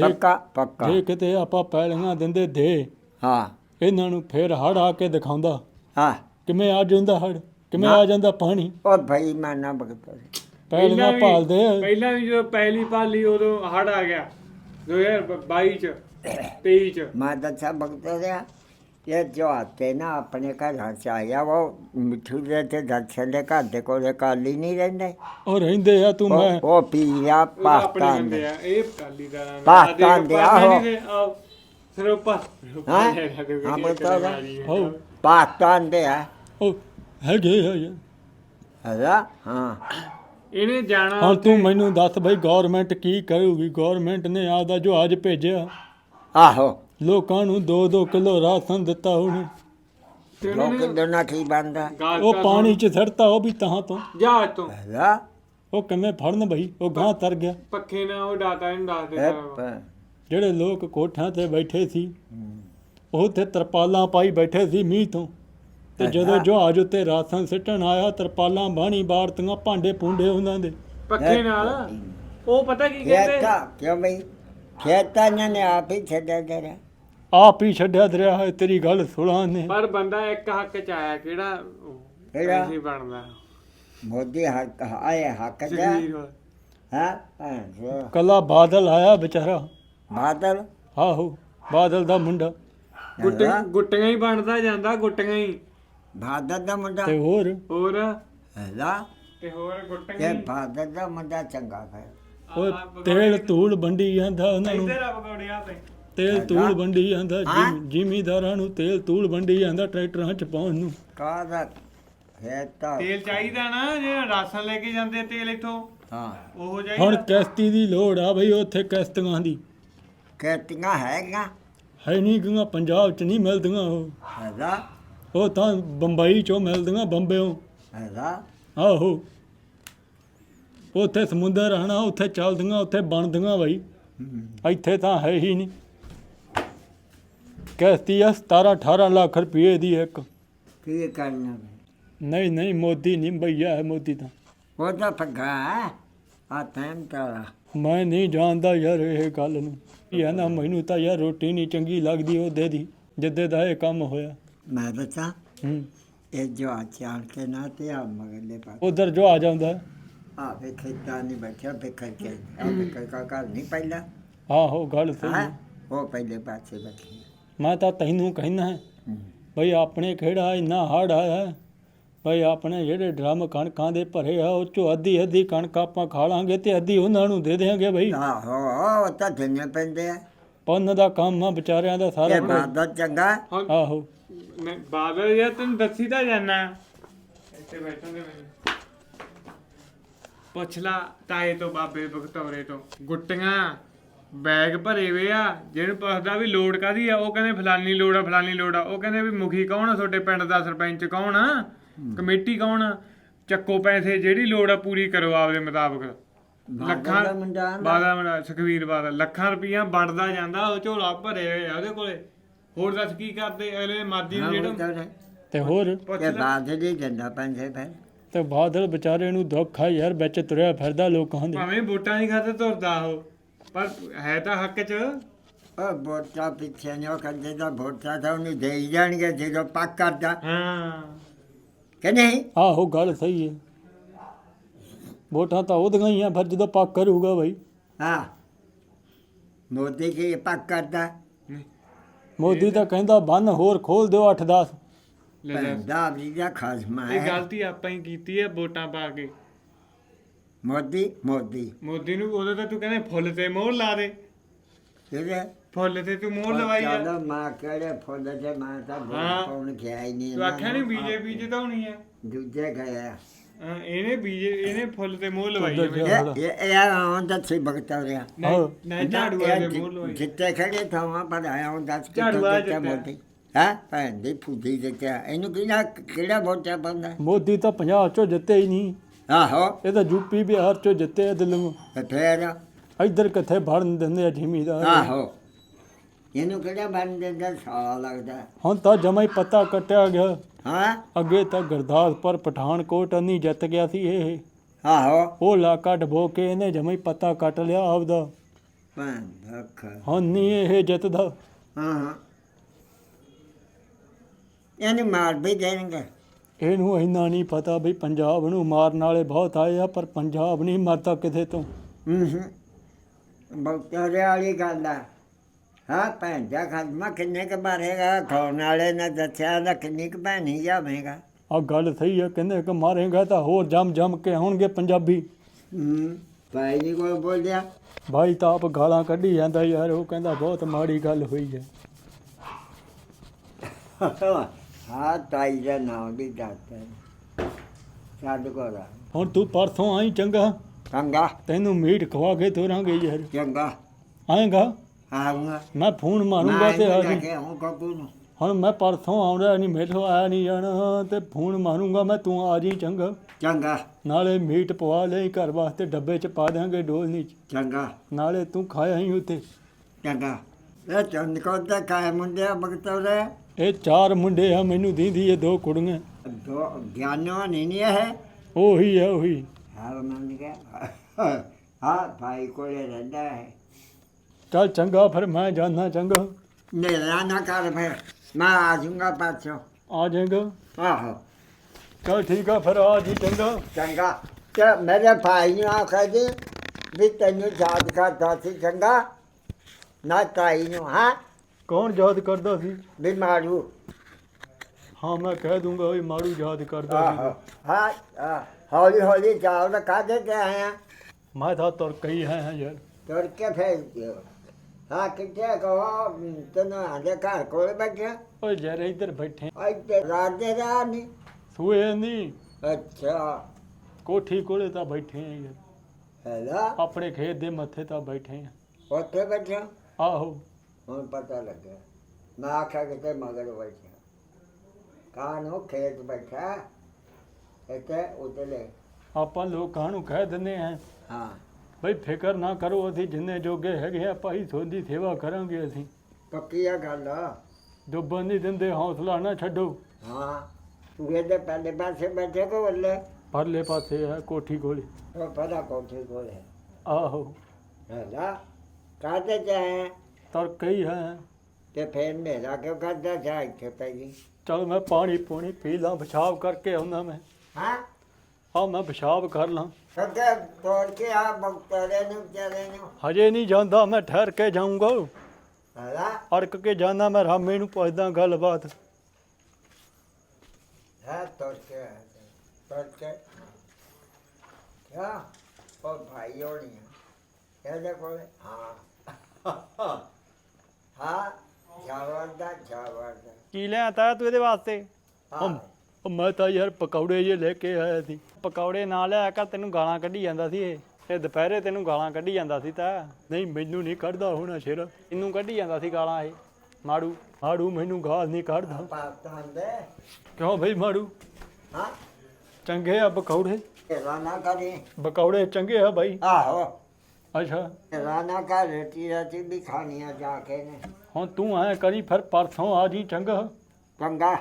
ਪੱਕਾ ਪੱਕਾ। ਜੇ ਕਿਤੇ ਆਪਾਂ ਪੈਲੀਆਂ ਦਿੰਦੇ ਦੇ ਹਾਂ। ਇਹਨਾਂ ਨੂੰ ਫੇਰ ਹੜ ਆ ਕੇ ਦਿਖਾਉਂਦਾ। ਹਾਂ। ਕਿਵੇਂ ਆ ਜਾਂਦਾ ਹੜ ਕਿਵੇਂ ਆ ਜਾਂਦਾ ਪਾਣੀ? ਉਹ ਭਾਈ ਮਾਨਾ ਬਗਤੌਰੇ ਪੈਲੀਆਂ ਵੀ- ਭਾਲਦੇ ਪਹਿਲਾਂ ਵੀ ਜਦੋਂ ਪਹਿਲੀ ਪਾਲੀ ਉਦੋਂ ਹੜ ਆ ਗਿਆ। 2022 ਚ। 23 ਚ। ਮੈਂ ਦੱਸਿਆ ਬਗਤੌਰੇ ਇਹ ਜੋ ਆਤੇ ਨਾ ਆਪਣੇ ਘਰਾਂ ਚ ਆਇਆ ਉਹ ਮਿੱਠੂ ਦੇ ਤੇ ਦਰਸ਼ਨ ਦੇ ਘਰ ਦੇ ਕੋਲੇ ਕਾਲੀ ਨਹੀਂ ਰਹਿੰਦੇ। ਉਹ ਰਹਿੰਦੇ ਆ ਤੂੰ ਮੈਂ ਉਹ ਪੀਆ ਪਾਕਿਸਤਾਨ ਦੇ। ਇਹ ਕਾਲੀ ਦਾ ਪਾਕਿਸਤਾਨ ਦੇ, ਆਹੋ। ਸਰੋਪਾ ਹਾਂ? ਹਾਂ। ਹੋ ਪਾਕਿਸਤਾਨ ਦੇ। ਆ। ਉਹ ਹੈਗੇ ਆ ਹੈਗਾ? ਹਾਂ। ਇਹਨੇ ਜਾਣਾ ਹੁਣ ਤੂੰ ਮੈਨੂੰ ਦੱਸ ਬਈ ਗਵਰਨਮੈਂਟ ਕੀ ਕਰੂਗੀ ਗਵਰਨਮੈਂਟ ਨੇ ਆਦਾ ਜਹਾਜ਼ ਭੇਜਿਆ। ਆਹੋ। ਲੋਕਾਂ ਨੂੰ 2-2 ਕਿਲੋ ਰਾਸ਼ਨ ਦਿੱਤਾ ਉਹਨੇ। ਲੋਕ ਨੇ ਦੋਨਾ ਕੀ ਬੰਦਾ ਉਹ ਪਾਣੀ 'ਚ ਛੱਡਤਾ ਉਹ ਵੀ ਤਾਂ ਤੋਂ। ਜਹਾਜ਼ ਤੋਂ। ਹੈਗਾ? ਉਹ ਕਿਵੇਂ ਫੜਨ ਬਈ ਉਹ ਗਾਂ ਤਰ ਗਿਆ। ਪੱਖੇ ਨਾਲ ਉਹ ਡਾਟਾ ਇਹਨੂੰ ਦੱਸ ਦਿੱਤਾ ਜਿਹੜੇ ਲੋਕ ਕੋਠਾਂ ਤੇ ਬੈਠੇ ਸੀ ਉਹ ਤੇ ਤਰਪਾਲਾਂ ਪਾਈ ਬੈਠੇ ਸੀ ਮੀਂਹ ਤੋਂ। ਤੇ ਜਦੋਂ ਜਹਾਜ਼ ਉੱਤੇ ਰਾਸ਼ਨ ਸਿੱਟਣ ਆਇਆ ਤਰਪਾਲਾਂ ਬਾਣੀ ਬਾਰਤੀਆਂ ਭਾਂਡੇ ਪੁੰਡੇ ਉਹਨਾਂ ਦੇ। ਪੱਖੇ ਨਾਲ। ਉਹ ਪਤਾ ਕੀ ਕਹਿੰਦੇ? ਕਿਉਂ ਬਈ? ਖੇਤਾ ਇਹਨਾਂ ਨੇ ਆਪ ਹੀ ਛੱਡਿਆ ਤੇਰਾ। ਆਪ ਹੀ ਛੱਡਿਆ ਦਰਿਆ ਹੈ ਤੇਰੀ ਗੱਲ ਸੁਣਾ ਨੇ। ਪਰ ਬੰਦਾ ਇੱਕ ਹੱਕ ਚ ਆਇਆ ਕਿਹੜਾ ਕਿਹੜਾ? ਐਸੇ ਬਣਦਾ? ਮੋਦੀ ਹੱਕ ਆਏ ਹੱਕ ਦਾ। ਜਗੀਰ ਵਾਲਾ। ਹਾਂ? ਹਾਂ ਕੱਲਾ ਬਾਦਲ ਆਇਆ ਵਿਚਾਰਾ। ਬਾਦਲ? ਆਹੋ ਬਾਦਲ ਦਾ ਮੁੰਡਾ। ਗੁੱਟ ਹੈਗਾ? ਗੁੱਟੀਆਂ ਹੀ ਬਣਦਾ ਜਾਂਦਾ ਗੁੱਟੀਆਂ ਹੀ। ਬਾਦਲ ਦਾ ਮੁੰਡਾ? ਤੇ ਹੋਰ? ਹੋਰ? ਹੈਗਾ? ਤੇ ਹੋਰ ਗੁੱਟੀਆਂ ਇਹ ਹੀ। ਬਾਦਲ ਦਾ ਮੁੰਡਾ ਚੰਗਾ ਹੈ ਉਹ ਤੇਲ ਧੂੜ ਵੰਡੀ ਜਾਂਦਾ ਉਹਨਾਂ ਨੂੰ। ਆ ਪਕੌੜਿਆਂ ਤੇ। ਤੇਲ ਤੂਲ ਵੰਡੀ ਜਾਂਦਾ ਜ਼ਿਮੀਂਦਾਰਾਂ ਨੂੰ ਤੇਲ ਤੂਲ ਵੰਡੀ ਜਾਂਦਾ ਟਰੈਕਟਰਾਂ 'ਚ ਪਾਉਣ ਨੂੰ। ਕਾਹਦਾ? ਹੈ ਤਾਂ ਤੇਲ ਚਾਹੀਦਾ ਨਾ ਜੇ ਰਾਸ਼ਨ ਲੈ ਕੇ ਜਾਂਦੇ ਤੇਲ ਇੱਥੋਂ। ਹਾਂ। ਉਹ ਹੁਣ ਚਾਹੀਦਾ ਕਿਸ਼ਤੀ ਦੀ ਲੋੜ ਆ ਬਈ ਉੱਥੇ ਕਿਸ਼ਤੀਆਂ ਦੀ। ਖੇਤੀਆਂ ਹੈਗਾ ਹੈ ਨਹੀਂ ਗੀਆਂ ਪੰਜਾਬ 'ਚ ਨਹੀਂ ਮਿਲਦੀਆਂ ਉਹ। ਹੈਗਾ। ਉਹ ਤਾਂ ਬੰਬਈ 'ਚੋਂ ਮਿਲਦੀਆਂ ਬੰਬਿਓਂ। ਹੈਗਾ। ਆਹੋ। ਉੱਥੇ ਸਮੁੰਦਰ ਆਣਾ ਉੱਥੇ ਚੱਲਦੀਆਂ ਉੱਥੇ ਬਣਦੀਆਂ ਬਈ। ਇੱਥੇ ਤਾਂ ਹੈ ਹੀ ਨਹੀਂ। ਕਿਸ਼ਤੀ ਆ 17 18 ਲੱਖ ਰੁਪਏ ਦੀ ਇੱਕ। ਕੀ ਕਰਨਾ ਨਹੀਂ ਨਹੀਂ ਮੋਦੀ ਨਹੀਂ ਭਈਆ ਹੈ ਮੋਦੀ ਤਾਂ। ਉਹ ਤਾਂ ਹੈ ਆ ਟਾਈਮ ਤਾਂ ਮੈਂ ਨਹੀਂ ਜਾਣਦਾ ਯਾਰ ਇਹ ਗੱਲ ਨੂੰ। ਇਹ ਨਾ ਮੈਨੂੰ ਤਾਂ ਯਾਰ ਰੋਟੀ ਨਹੀਂ ਚੰਗੀ ਲੱਗਦੀ ਉਹਦੇ ਦੀ ਜਿੱਦੇ ਦਾ ਇਹ ਕੰਮ ਹੋਇਆ। ਮੈਂ ਦੱਸਾਂ ਹੂੰ। ਇਹ ਜੋ ਚਾਲ ਕੇ ਨਾ ਤੇ ਆ ਮਗਲੇ ਪਾ ਉਧਰ ਜੋ ਆ ਜਾਂਦਾ ਆ ਵੇ ਖੇਤਾਂ ਨਹੀਂ ਬੈਠਿਆ ਬਿਖਰ ਕੇ ਆ ਬਿਖਰ ਕਾ ਘਰ ਨਹੀਂ ਪਹਿਲਾ। ਆਹੋ ਗੱਲ ਸਹੀ ਹਾਂ। ਉਹ ਪਹਿਲੇ ਪਾਸੇ ਬੈਠੀ ਮੈਂ ਤਾਂ ਤੈਨੂੰ ਕਹਿਣਾ ਹੈ ਬਈ ਆਪਣੇ ਕਿਹੜਾ ਇੰਨਾ ਹੜ ਆਇਆ ਹੈ। ਬਈ ਆਪਣੇ ਜਿਹੜੇ ਡਰਮ ਕਣਕਾਂ ਦੇ ਭਰੇ ਆ ਉਹ ਚੋਂ ਅੱਧੀ ਅੱਧੀ ਕਣਕ ਆਪਾਂ ਖਾ ਲਾਂਗੇ ਤੇ ਅੱਧੀ ਉਹਨਾਂ ਨੂੰ ਦੇ ਦੇਾਂਗੇ ਬਈ। ਆਹੋ ਉਹ ਤਾਂ ਦਿਨੇ ਪੈਂਦੇ ਆ। ਪੰਨ ਦਾ ਕੰਮ ਆ ਵਿਚਾਰਿਆਂ ਦਾ ਸਾਰਾ ਇਹ ਬਾਤ ਦਾ ਚੰਗਾ। ਹੁਣ ਆਹੋ। ਮੈਂ ਬਾਦਲ ਯਾਰ ਤੈਨੂੰ ਦੱਸੀ ਤਾਂ ਜਾਨਾ ਇੱਥੇ ਬੈਠਾਂਗੇ ਮੈਨੂੰ। ਪੁੱਛ ਲਾ ਤਾਏ ਤੋਂ ਬਾਬੇ ਬਖਤੌਰੇ ਤੋਂ। ਗੁੱਟੀਆਂ ਬੈਗ ਭਰੇ ਵੇ ਆ ਜਿਹਨੂੰ ਪੁੱਛਦਾ ਵੀ ਲੋੜ ਕਾਦੀ ਆ ਉਹ ਕਹਿੰਦੇ ਫਲਾਨੀ ਲੋੜ ਆ ਫਲਾਨੀ ਲੋੜ ਆ। ਉਹ ਕਹਿੰਦੇ ਵੀ ਮੁਖੀ ਕੌਣ ਆ? ਤੁਹਾਡੇ ਪਿੰਡ ਦਾ ਸਰਪੰਚ ਕੌਣ ਆ? ਕਮੇਟੀ ਕੌਣ ਆ? ਚੱਕੋ ਪੈਸੇ ਜਿਹੜੀ ਲੋੜ ਆ ਪੂਰੀ ਕਰੋ ਆਪਦੇ ਮੁਤਾਬਕ। ਲੱਖਾਂ ਦਾ ਮੁੰਡਾ ਸੁਖਵੀਰ ਬਾਦਲ। ਲੱਖਾਂ ਰੁਪਈਆ ਵੰਡਦਾ ਜਾਂਦਾ ਉਹ ਝੋਲਾ ਭਰੇ ਹੋਏ ਆ ਉਹਦੇ ਕੋਲੇ। ਹੋਰ ਦੱਸ ਕੀ ਕਰਦੇ? ਅਗਲੇ ਮਾਦੀ ਨੂੰ ਜਿਹੜਾ ਤਾਂ। ਤੇ ਹੋਰ? ਲੈ। ਬਾਤ ਦੀ ਜੰਦਾ ਪੰਜੇ ਫਿਰ। ਤੇ ਬਾਦਲ ਵਿਚਾਰੇ ਨੂੰ ਦੁੱਖ ਆ ਯਾਰ ਵਿੱਚ ਤੁਰਿਆ ਫਿਰਦਾ ਲੋਕਾਂ ਦੇ। ਭਾਵੇਂ ਵੋਟਾਂ ਨਹੀਂ ਖਾਤੇ ਤੁਰਦਾ ਉਹ ਪਰ ਹੈ ਤਾਂ ਹੱਕ 'ਚ। ਉਹ ਵੋਟਾਂ ਪਿੱਛੇ ਉਹ ਕਹਿੰਦੇ ਤਾਂ ਵੋਟਾਂ ਤਾਂ ਉਹਨੂੰ ਦੇ ਹੀ ਜਾਣਗੇ ਜਦੋਂ ਪੱਕ ਕਰਦਾ। ਹਾਂ। ਕਿ ਨਹੀਂ? ਆਹੋ ਗੱਲ ਸਹੀ ਹੈ ਵੋਟਾਂ ਤਾਂ ਉਹਦੀਆਂ ਹੀ ਆ ਫਿਰ ਜਦੋਂ ਪੱਕ ਕਰੂਗਾ ਬਈ। ਹਾਂ। ਮੋਦੀ ਕੀ ਪੱਕ ਕਰਦਾ? ਮੋਦੀ ਤਾਂ ਕਹਿੰਦਾ ਬੰਨ ਹੋਰ ਖੋਲ ਦਿਓ 8-10 ਲੈ ਲੈ। ਪੈਂਦਾ ਵੀ ਦਾ ਖਾਸਮਾ ਇਹ ਹੈ। ਗਲਤੀ ਆਪਾਂ ਹੀ ਕੀਤੀ ਹੈ ਵੋਟਾਂ ਪਾ ਕੇ। ਮੋਦੀ ਮੋਦੀ। ਮੋਦੀ ਨੂੰ ਉਦੋਂ ਤਾਂ ਤੂੰ ਕਹਿੰਦੇ ਫੁੱਲ ਤੇ ਮੋਹਰ ਲਾ ਦੇ। ਇਹਦੇ ਫੁੱਲ ਤੇ ਤੂੰ ਮੋਹਰ ਲਵਾਈ ਆ। ਚਲੋ ਮਾਂ ਕਿਹੜੇ ਫੁੱਲ ਤੇ ਮਾਂ ਤਾਂ ਹਾਂ। ਵੋਟ ਪਾਉਣ ਗਿਆ ਹੀ ਨਹੀਂ। ਤੂੰ ਆਖਿਆ ਨਹੀਂ ਨੂੰ। ਬੀਜੇਪੀ ਹੋਣੀ ਆ। ਦੂਜੇ ਗਿਆ ਹਾਂ, ਇਹਨੇ ਬੀਜੇ ਇਹਨੇ ਫੁੱਲ ਤੇ ਮੋਹਰ ਲਵਾਈ ਆ ਜਾ। ਇਹ ਇਹ ਇਹ ਆਉਂ ਦਾ ਸੀ ਬਗਤਾ ਰਿਹਾ। ਨਹੀਂ ਨਹੀਂ ਝਾੜੂ ਵਾਲੇ ਮੋਹਰ ਲਵਾਈ ਜਿੱਤੇ ਖੜੇ ਥਾਵਾਂ ਪਰ ਆਇਆ ਹੁਣ ਦੱਸ ਝਾੜੂ ਕਿੱਥੋਂ ਵਾਲਾ ਜਿੱਤਿਆ ਜਿੱਤਿਆ। ਮੋਦੀ। ਹੈ? ਭੈਣ ਦੀ ਫੁੱਦੀ ਜਿੱਤਿਆ ਇਹਨੂੰ ਕਿਹੜਾ ਕਿਹੜਾ ਵੋਟਾਂ ਪਾਉਂਦਾ? ਮੋਦੀ ਤਾਂ ਪੰਜਾਬ ਚੋਂ ਜਿੱਤੇ ਹੀ ਨਹੀਂ। ਆਹੋ। ਇਹ ਤਾਂ ਯੂਪੀ ਬਿਹਾਰ ਚੋਂ ਜਿੱਤੇ ਆ ਦਿੱਲੀੋਂ ਤੇ ਫੇਰ? ਇੱਧਰ ਕਿੱਥੇ ਵੜਨ ਦਿੰਦੇ ਆ ਜ਼ਿਮੀਦਾਰ? ਆਹੋ। ਇਹਨੂੰ ਕਿਹੜਾ ਬਣ ਦਿੰਦਾ? ਸਾਲਾ ਲੱਗਦਾ। ਹੁਣ ਤਾਂ ਜਮਾ ਹੀ ਪੱਤਾ ਕੱਟਿਆ ਗਿਆ। ਹਾਂ? ਅੱਗੇ ਤਾਂ ਗੁਰਦਾਸਪੁਰ ਪਠਾਨਕੋਟ ਨਹੀਂ ਜਿੱਤ ਗਿਆ ਸੀ ਇਹ। ਆਹੋ। ਉਹ ਇਲਾਕਾ ਡਬੋ ਕੇ ਇਹਨੇ ਜਮਾ ਹੀ ਪੱਤਾ ਕੱਟ ਲਿਆ ਆਪਦਾ। ਭੈਣ ਧੱਕ ਹੁਣ ਨਹੀਂ ਇਹ ਜਿੱਤਦਾ। ਹਾਂ ਹਾਂ। ਇਹਨੂੰ ਮਾਰ ਵੀ ਦੇਣਗੇ। ਇਹਨੂੰ ਇੰਨਾ ਨਹੀਂ ਪਤਾ ਵੀ ਪੰਜਾਬ ਨੂੰ ਮਾਰਨ ਵਾਲੇ ਬਹੁਤ ਆਏ ਆ ਪਰ ਪੰਜਾਬ ਨਹੀਂ ਮਰਦਾ ਕਿਸੇ ਤੋਂ। ਹੂੰ ਹੂੰ। ਬਕਤਰੇ ਵਾਲੀ ਗੱਲ ਆ। ਹਾਂ ਭੈਣ ਦਾ ਖਦਮਾ ਕਿੰਨੇ ਕ ਮਾਰੇਗਾ ਖਾਣ ਵਾਲੇ ਨੇ ਦੱਸਿਆ ਨਾ ਕਿੰਨੀ ਕ ਭੈਣੀ ਜਾਵੇਗਾ। ਆ ਗੱਲ ਸਹੀ ਆ ਕਹਿੰਦੇ ਕਿ ਮਾਰੇਗਾ ਤਾਂ ਹੋਰ ਜਮ ਜਮ ਕੇ ਆਉਣਗੇ ਪੰਜਾਬੀ। ਹੂੰ ਭਾਈ ਨਹੀਂ ਕੋਈ ਬੋਲਿਆ। ਭਾਈ ਤਾਂ ਆਪ ਗਾਲਾਂ ਕੱਢੀ ਜਾਂਦਾ ਯਾਰ ਉਹ ਕਹਿੰਦਾ ਬਹੁਤ ਮਾੜੀ ਗੱਲ ਹੋਈ ਹੈ। ਹਾਂ ਤਾਈ ਦਾ ਨਾਮ ਵੀ ਦੱਸਦਾ ਛੱਡ ਕੋਰਾ ਹੁਣ ਤੂੰ ਪਰਸੋਂ ਆਈ ਚੰਗਾ। ਚੰਗਾ। ਤੈਨੂੰ ਮੀਟ ਖਵਾ ਕੇ ਤੋਰਾਂਗੇ ਯਾਰ ਚੰਗਾ। ਆਏਗਾ? ਆਉਂਗਾ ਮੈਂ ਫੋਨ ਮਾਰੂੰਗਾ ਤੇ ਆ ਜੀ ਕੇ ਹੂੰ ਕਾਬੂ ਨੂੰ। ਹੁਣ ਮੈਂ ਪਰਸੋਂ ਆਉਂਦਾ ਨਹੀਂ ਮੇਥੋਂ ਆਇਆ ਨਹੀਂ ਜਾਣਾ ਤੇ ਫੋਨ ਮਾਰੂੰਗਾ ਮੈਂ ਤੂੰ ਆ ਜੀ ਚੰਗਾ। ਚੰਗਾ। ਨਾਲੇ ਮੀਟ ਪਵਾ ਲਈ ਘਰ ਵਾਸਤੇ ਡੱਬੇ 'ਚ ਪਾ ਦਿਆਂਗੇ ਡੋਲਨੀ 'ਚ ਚੰਗਾ। ਨਾਲੇ ਤੂੰ ਖਾਇਆ ਹੀ ਉੱਤੇ ਚੰਗਾ। ਇਹ ਚੰਦ ਕੋ ਤਾਂ ਕਾਇ ਮੁੰਡੇ ਬਗਤੌਰੇ ਇਹ ਚਾਰ ਮੁੰਡੇ ਆ ਮੈਨੂੰ ਦੀਂਦੀ ਇਹ ਦੋ ਕੁੜੀਆਂ। ਦੋ ਗਿਆਨੋ ਨਹੀਂ ਨਹੀਂ ਹੈ ਉਹੀ ਆ ਉਹੀ। ਹਾਂ ਮੰਨ ਗਿਆ ਹਾਂ ਭਾਈ ਕੋਲੇ ਰਹਿੰਦਾ ਹੈ ਚੱਲ ਚੰਗਾ ਫਿਰ ਮੈਂ ਜਾਣਾ ਚੰਗਾ। ਮੇਰਾ ਨਾ ਕਰ ਫਿਰ ਮੈਂ ਆ ਜਾਊਂਗਾ ਪਾਛੋ। ਆ ਜਾਏਗਾ? ਆਹੋ। ਚੱਲ ਠੀਕ ਆ ਫਿਰ ਆ ਜੀ ਚੰਗਾ। ਚੰਗਾ। ਤੇ ਮੇਰੇ ਭਾਈ ਨੂੰ ਆਖਿਆ ਜੀ ਵੀ ਤੈਨੂੰ ਯਾਦ ਕਰਦਾ ਸੀ ਚੰਗਾ। ਨਾ ਤਾਈ ਨੂੰ ਹਾਂ? ਕੌਣ ਯਾਦ ਕਰਦਾ ਸੀ? ਵੀ ਮਾਰੂ ਹਾਂ ਮੈਂ ਕਹਿ ਦੂੰਗਾ ਵੀ ਮਾੜੂ ਯਾਦ ਕਰਦਾ ਆਹੋ ਹਾਂ ਹਾਂ, ਹੌਲੀ ਹੌਲੀ ਚਾਵਲ ਕਾਦੇ ਤੇ ਆਇਆ। ਮੈਂ ਤਾਂ ਤੁਰ ਕਈ ਹੈ ਯਾਰ। ਤੁਰ ਕੇ ਫੇਰ ਹਾਂ ਕਿੱਥੇ ਕਹੋ ਤੈਨੂੰ ਆਂਦੇ ਘਰ ਕੋਲ ਬੈਠਿਆ ਓਏ ਯਾਰ ਇੱਧਰ ਬੈਠੇ। ਇੱਥੇ ਰਾਤ ਦੇ ਰਾਤ ਨਹੀਂ ਸੂਏ ਨਹੀਂ ਅੱਛਾ। ਕੋਠੀ ਕੋਲੇ ਤਾਂ ਬੈਠੇ ਆ ਯਾਰ। ਹੈਲਾ ਆਪਣੇ ਖੇਤ ਦੇ ਮੱਥੇ ਤਾਂ ਬੈਠੇ ਆ। ਉੱਥੇ ਬੈਠਿਆ ਆਹੋ। ਹੁਣ ਪਤਾ ਲੱਗਿਆ। ਮੈਂ ਆਖਿਆ ਕਿਤੇ ਮਗਰ ਬੈਠਿਆ ਕਾਹਨੂੰ ਖੇਤ ਬੈਠਾ ਇੱਥੇ ਉਤਲੇ। ਆਪਾਂ ਲੋਕਾਂ ਨੂੰ ਕਹਿ ਦਿੰਦੇ ਆ ਹਾਂ। ਬਈ ਫਿਕਰ ਨਾ ਕਰੋ ਅਸੀਂ ਜਿੰਨੇ ਜੋਗੇ ਹੈਗੇ ਆ ਭਾਈ ਤੁਹਾਡੀ ਸੇਵਾ ਕਰਾਂਗੇ ਅਸੀਂ। ਪੱਕੀ ਆ ਗੱਲ। ਡੁੱਬਣ ਨਹੀਂ ਦਿੰਦੇ ਹੌਸਲਾ ਨਾ ਛੱਡੋ। ਹਾਂ। ਤੂੰ ਇਹਦੇ ਪਹਿਲੇ ਪਾਸੇ ਬੈਠੇ ਕੋ ਵੱਲੇ ਪਰਲੇ ਪਾਸੇ ਆ ਕੋਠੀ ਕੋਲੇ। ਉਹ ਪਤਾ ਕੋਠੇ ਕੋਲ ਹੈ। ਆਹੋ। ਹੈਲਾ ਕਾਹਦੇ ਚਾਹੇ ਤਰ ਕਈ ਹੈ ਤੇ ਫੇਰ ਮੇਰਾ ਕਿਉਂ ਕਰਦਾ ਜਾ ਇੱਥੇ ਪੈ ਗਈ ਚਲ ਮੈਂ ਪਾਣੀ ਪੂਣੀ ਪੀ ਲਾਂ ਪਿਸ਼ਾਬ ਕਰਕੇ ਆਉਂਦਾ ਮੈਂ। ਹਾਂ? ਆ ਮੈਂ ਪਿਸ਼ਾਬ ਕਰ ਲਾਂ। ਸੱਦੇ ਤੋੜ ਕੇ ਆ ਬਕਤਰੇ ਨੂੰ ਵਿਚਾਰੇ ਨੂੰ। ਹਜੇ ਨਹੀਂ ਜਾਂਦਾ ਮੈਂ ਠਹਿਰ ਕੇ ਜਾਊਂਗਾ। ਹੈਲਾ ਅੜਕ ਕੇ ਜਾਣਾ ਮੈਂ ਰਾਮੇ ਨੂੰ ਪੁੱਛਦਾ ਗੱਲਬਾਤ। ਹੈ ਤੋੜ ਕੇ ਆਇਆ। ਤੋੜ ਕੇ। ਕਿਆ? ਉਹ ਭਾਈ ਹੋਣੀ ਹੈ ਇਹਦੇ ਕੋਲ? ਹਾਂ। ਹਾਂ ਜਾਵਰ ਦਾ ਜਾਵਰ ਦਾ ਕੀ ਲਿਆ ਤਾ ਤੂੰ ਇਹਦੇ ਵਾਸਤੇ? ਹਾਂ। ਉਹ ਮੈਂ ਤਾਂ ਯਾਰ ਪਕੌੜੇ ਜੇ ਲੈ ਕੇ ਆਇਆ ਸੀ। ਪਕੌੜੇ ਨਾ ਲਿਆ ਕਰ ਤੈਨੂੰ ਗਾਲਾਂ ਕੱਢੀ ਜਾਂਦਾ ਸੀ ਇਹ। ਇਹ ਦੁਪਹਿਰੇ ਤੈਨੂੰ ਗਾਲਾਂ ਕੱਢੀ ਜਾਂਦਾ ਸੀ ਤਾਂ। ਨਹੀਂ ਮੈਨੂੰ ਨਹੀਂ ਕੱਢਦਾ ਹੋਣਾ ਸ਼ੇਰ। ਇਹਨੂੰ ਕੱਢੀ ਜਾਂਦਾ ਸੀ ਗਾਲਾਂ ਇਹ ਮਾੜੂ। ਮਾੜੂ ਮੈਨੂੰ ਗਾਲ ਨਹੀਂ ਕੱਢਦਾ। ਪਾਤਾਂ ਦੇ ਕਿਉਂ ਬਈ ਮਾੜੂ? ਹਾਂ। ਚੰਗੇ ਆ ਪਕੌੜੇ। ਇਹਦਾ ਨਾ ਕਰੀ। ਪਕੌੜੇ ਚੰਗੇ ਆ ਬਾਈ। ਆਹੋ। ਅੱਛਾ। ਨਾ ਕਰ ਰੋਟੀ ਰਾਤੀ ਵੀ ਖਾਣੀ ਆ ਜਾ ਕੇ ਨੇ ਹੁਣ ਤੂੰ ਐ ਕਰੀ ਫਿਰ ਪਰਸੋਂ ਆ ਜੀ ਚੰਗਾ। ਚੰਗਾ।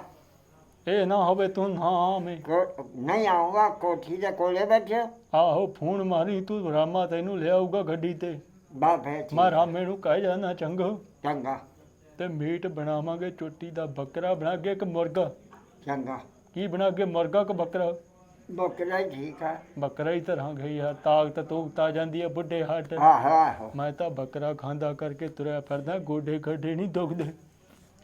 ਇਹ ਨਾ ਹੋਵੇ ਤੂੰ ਨਾ ਆਵੇਂ। ਕੋ- ਨਹੀਂ ਆਉਂਗਾ ਕੋਠੀ ਦੇ ਕੋਲੇ ਬੈਠੇ ਆਹੋ ਫੋਨ ਮਾਰੀ ਤੂੰ ਰਾਮਾ ਤੈਨੂੰ ਲਿਆਊਗਾ ਗੱਡੀ ਤੇ। ਬਾਪੇ ਮੈਂ ਰਾਮੇ ਨੂੰ ਕਹਿ ਜਾਣਾ ਚੰਗਾ। ਚੰਗਾ। ਤੇ ਮੀਟ ਬਣਾਵਾਂਗੇ ਚੋਟੀ ਦਾ ਬੱਕਰਾ ਬਣਾ ਕੇ ਇੱਕ ਮੁਰਗਾ। ਚੰਗਾ। ਕੀ ਬਣਾ ਕੇ ਮੁਰਗਾ ਕਿ ਬੱਕਰਾ? ਬੱਕਰਾ ਹੀ ਠੀਕ ਆ। ਬੱਕਰਾ ਹੀ ਧਰਾਂਗੇ ਯਾਰ ਤਾਕਤ ਤੂਕਤ ਆ ਜਾਂਦੀ ਹੈ ਬੁੱਢੇ ਹੱਟ। ਆਹੋ ਆਹੋ। ਮੈਂ ਤਾਂ ਬੱਕਰਾ ਖਾਂਦਾ ਕਰਕੇ ਤੁਰਿਆ ਫਿਰਦਾ ਗੋਡੇ ਗੱਡੇ ਨਹੀਂ ਦੁਖਦੇ।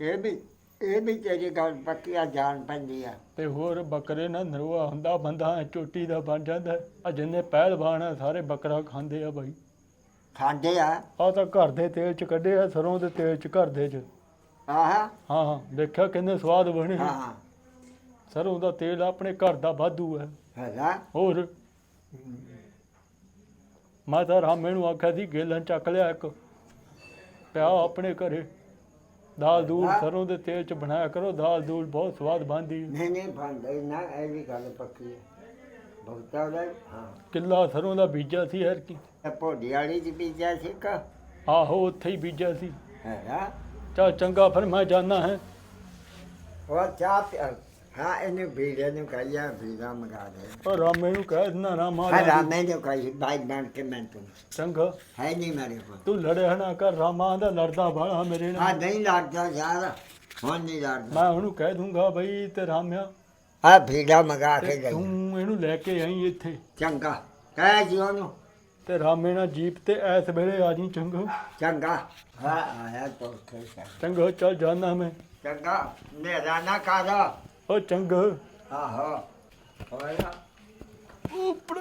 ਇਹ ਵੀ ਇਹ ਵੀ ਤੇਰੀ ਗੱਲ ਪੱਕੀ ਆ ਜਾਣ ਪੈਂਦੀ ਆ। ਤੇ ਹੋਰ ਬੱਕਰੇ ਨਾਲ ਨਰਵਾ ਹੁੰਦਾ ਬੰਦਾ ਚੋਟੀ ਦਾ ਬਣ ਜਾਂਦਾ। ਆ ਜਿੰਨੇ ਪਹਿਲਵਾਨ ਆ ਸਾਰੇ ਬੱਕਰਾ ਖਾਂਦੇ ਆ ਬਾਈ। ਖਾਂਦੇ ਆ। ਆ ਤਾਂ ਘਰ ਦੇ ਤੇਲ ਚ ਕੱਢੇ ਆ ਸਰੋਂ ਦੇ ਤੇਲ ਚ ਘਰ ਦੇ ਚ। ਆਹ। ਹਾਂ ਹਾਂ ਦੇਖਿਆ ਕਿੰਨੇ ਸਵਾਦ ਬਣੇ। ਹਾਂ। ਸਰੋਂ ਦਾ ਤੇਲ ਆਪਣੇ ਘਰ ਦਾ ਵਾਧੂ ਹੈ। ਹੈਗਾ। ਹੋਰ? ਮੈਂ ਤਾਂ ਰਾਮੇ ਨੂੰ ਆਖਿਆ ਸੀ ਗੇਲਣ ਚੱਕ ਲਿਆ ਇੱਕ। ਪਿਆ ਆਪਣੇ ਘਰੇ। ਦਾਲ ਦੂਲ। ਸਰੋਂ ਦੇ ਤੇਲ ਚ ਬਣਾਇਆ ਕਰੋ ਦਾਲ ਦੂਲ ਬਹੁਤ ਸਵਾਦ ਬਣਦੀ। ਹੈ ਨਹੀਂ ਨਹੀਂ ਖਾਂਦੇ ਨਾ ਇਹ ਵੀ ਗੱਲ ਪੱਕੀ ਹੈ। ਬਹੁਤਾ ਉਹਦਾ ਹਾਂ ਕਿੱਲਾ ਸਰੋਂ ਦਾ ਬੀਜਾ ਸੀ ਹਰ ਕੀ। ਇਹ ਪੋਡੀ ਵਾਲੀ ਦੀ ਬੀਜਾ ਸੀ ਕਾ ਆਹੋ ਉੱਥੇ ਹੀ ਬੀਜਾ ਸੀ। ਹੈਗਾ। ਚਾ ਚੰਗਾ ਫਿਰ ਮੈਂ ਜਾਣਾ ਹੈ। ਉਹ ਚਾਹ ਪਿਆ। ਹਾਂ ਇਹਨੂੰ ਵੀਰੇ ਨੂੰ ਕਹੀਆ ਵੀਰਾ ਮੰਗਾ ਦੇ। ਉਹ ਰਾਮੇ ਨੂੰ ਕਹਿ ਦਿਨਾ ਰਾਮਾ ਹਾਂ ਰਾਮੇ। ਨੂੰ ਕਹੀ ਬਾਈ ਬਣ ਕੇ ਮੈਂ ਤੂੰ। ਚੰਗਾ। ਹੈ ਨਹੀਂ ਮੇਰੇ ਕੋਲ। ਤੂੰ ਲੜਿਆ ਨਾ ਕਰ ਰਾਮਾ ਦਾ ਲੜਦਾ ਬਾਲਾ ਮੇਰੇ ਹਾਂ ਨਾਲ ਨਹੀਂ ਲੜਦਾ ਯਾਰ ਹੁਣ ਨਹੀਂ ਲੜਦਾ। ਮੈਂ ਉਹਨੂੰ ਕਹਿ ਦੂੰਗਾ ਬਈ ਤੇ ਰਾਮਿਆ ਆ ਵੀਰਾ ਮੰਗਾ ਕੇ ਗਈ। ਤੂੰ ਇਹਨੂੰ ਲੈ ਕੇ ਆਈ ਇੱਥੇ। ਚੰਗਾ ਕਹਿ ਜੀ ਉਹਨੂੰ। ਤੇ ਰਾਮੇ ਨਾਲ ਜੀਪ ਤੇ ਐਸ ਵੇਲੇ ਆ ਜੀ ਚੰਗਾ। ਚੰਗਾ ਹਾਂ ਆਇਆ ਤਾਂ ਚੰਗਾ ਚੱਲ ਜਾਣਾ ਮੈਂ। ਚੰਗਾ ਨੇਰਾ ਨਾ ਕਰ। ਉਹ ਚੰਗਾ। ਆਹੋ। ਹੋਇਆ ਉੱਪਰ।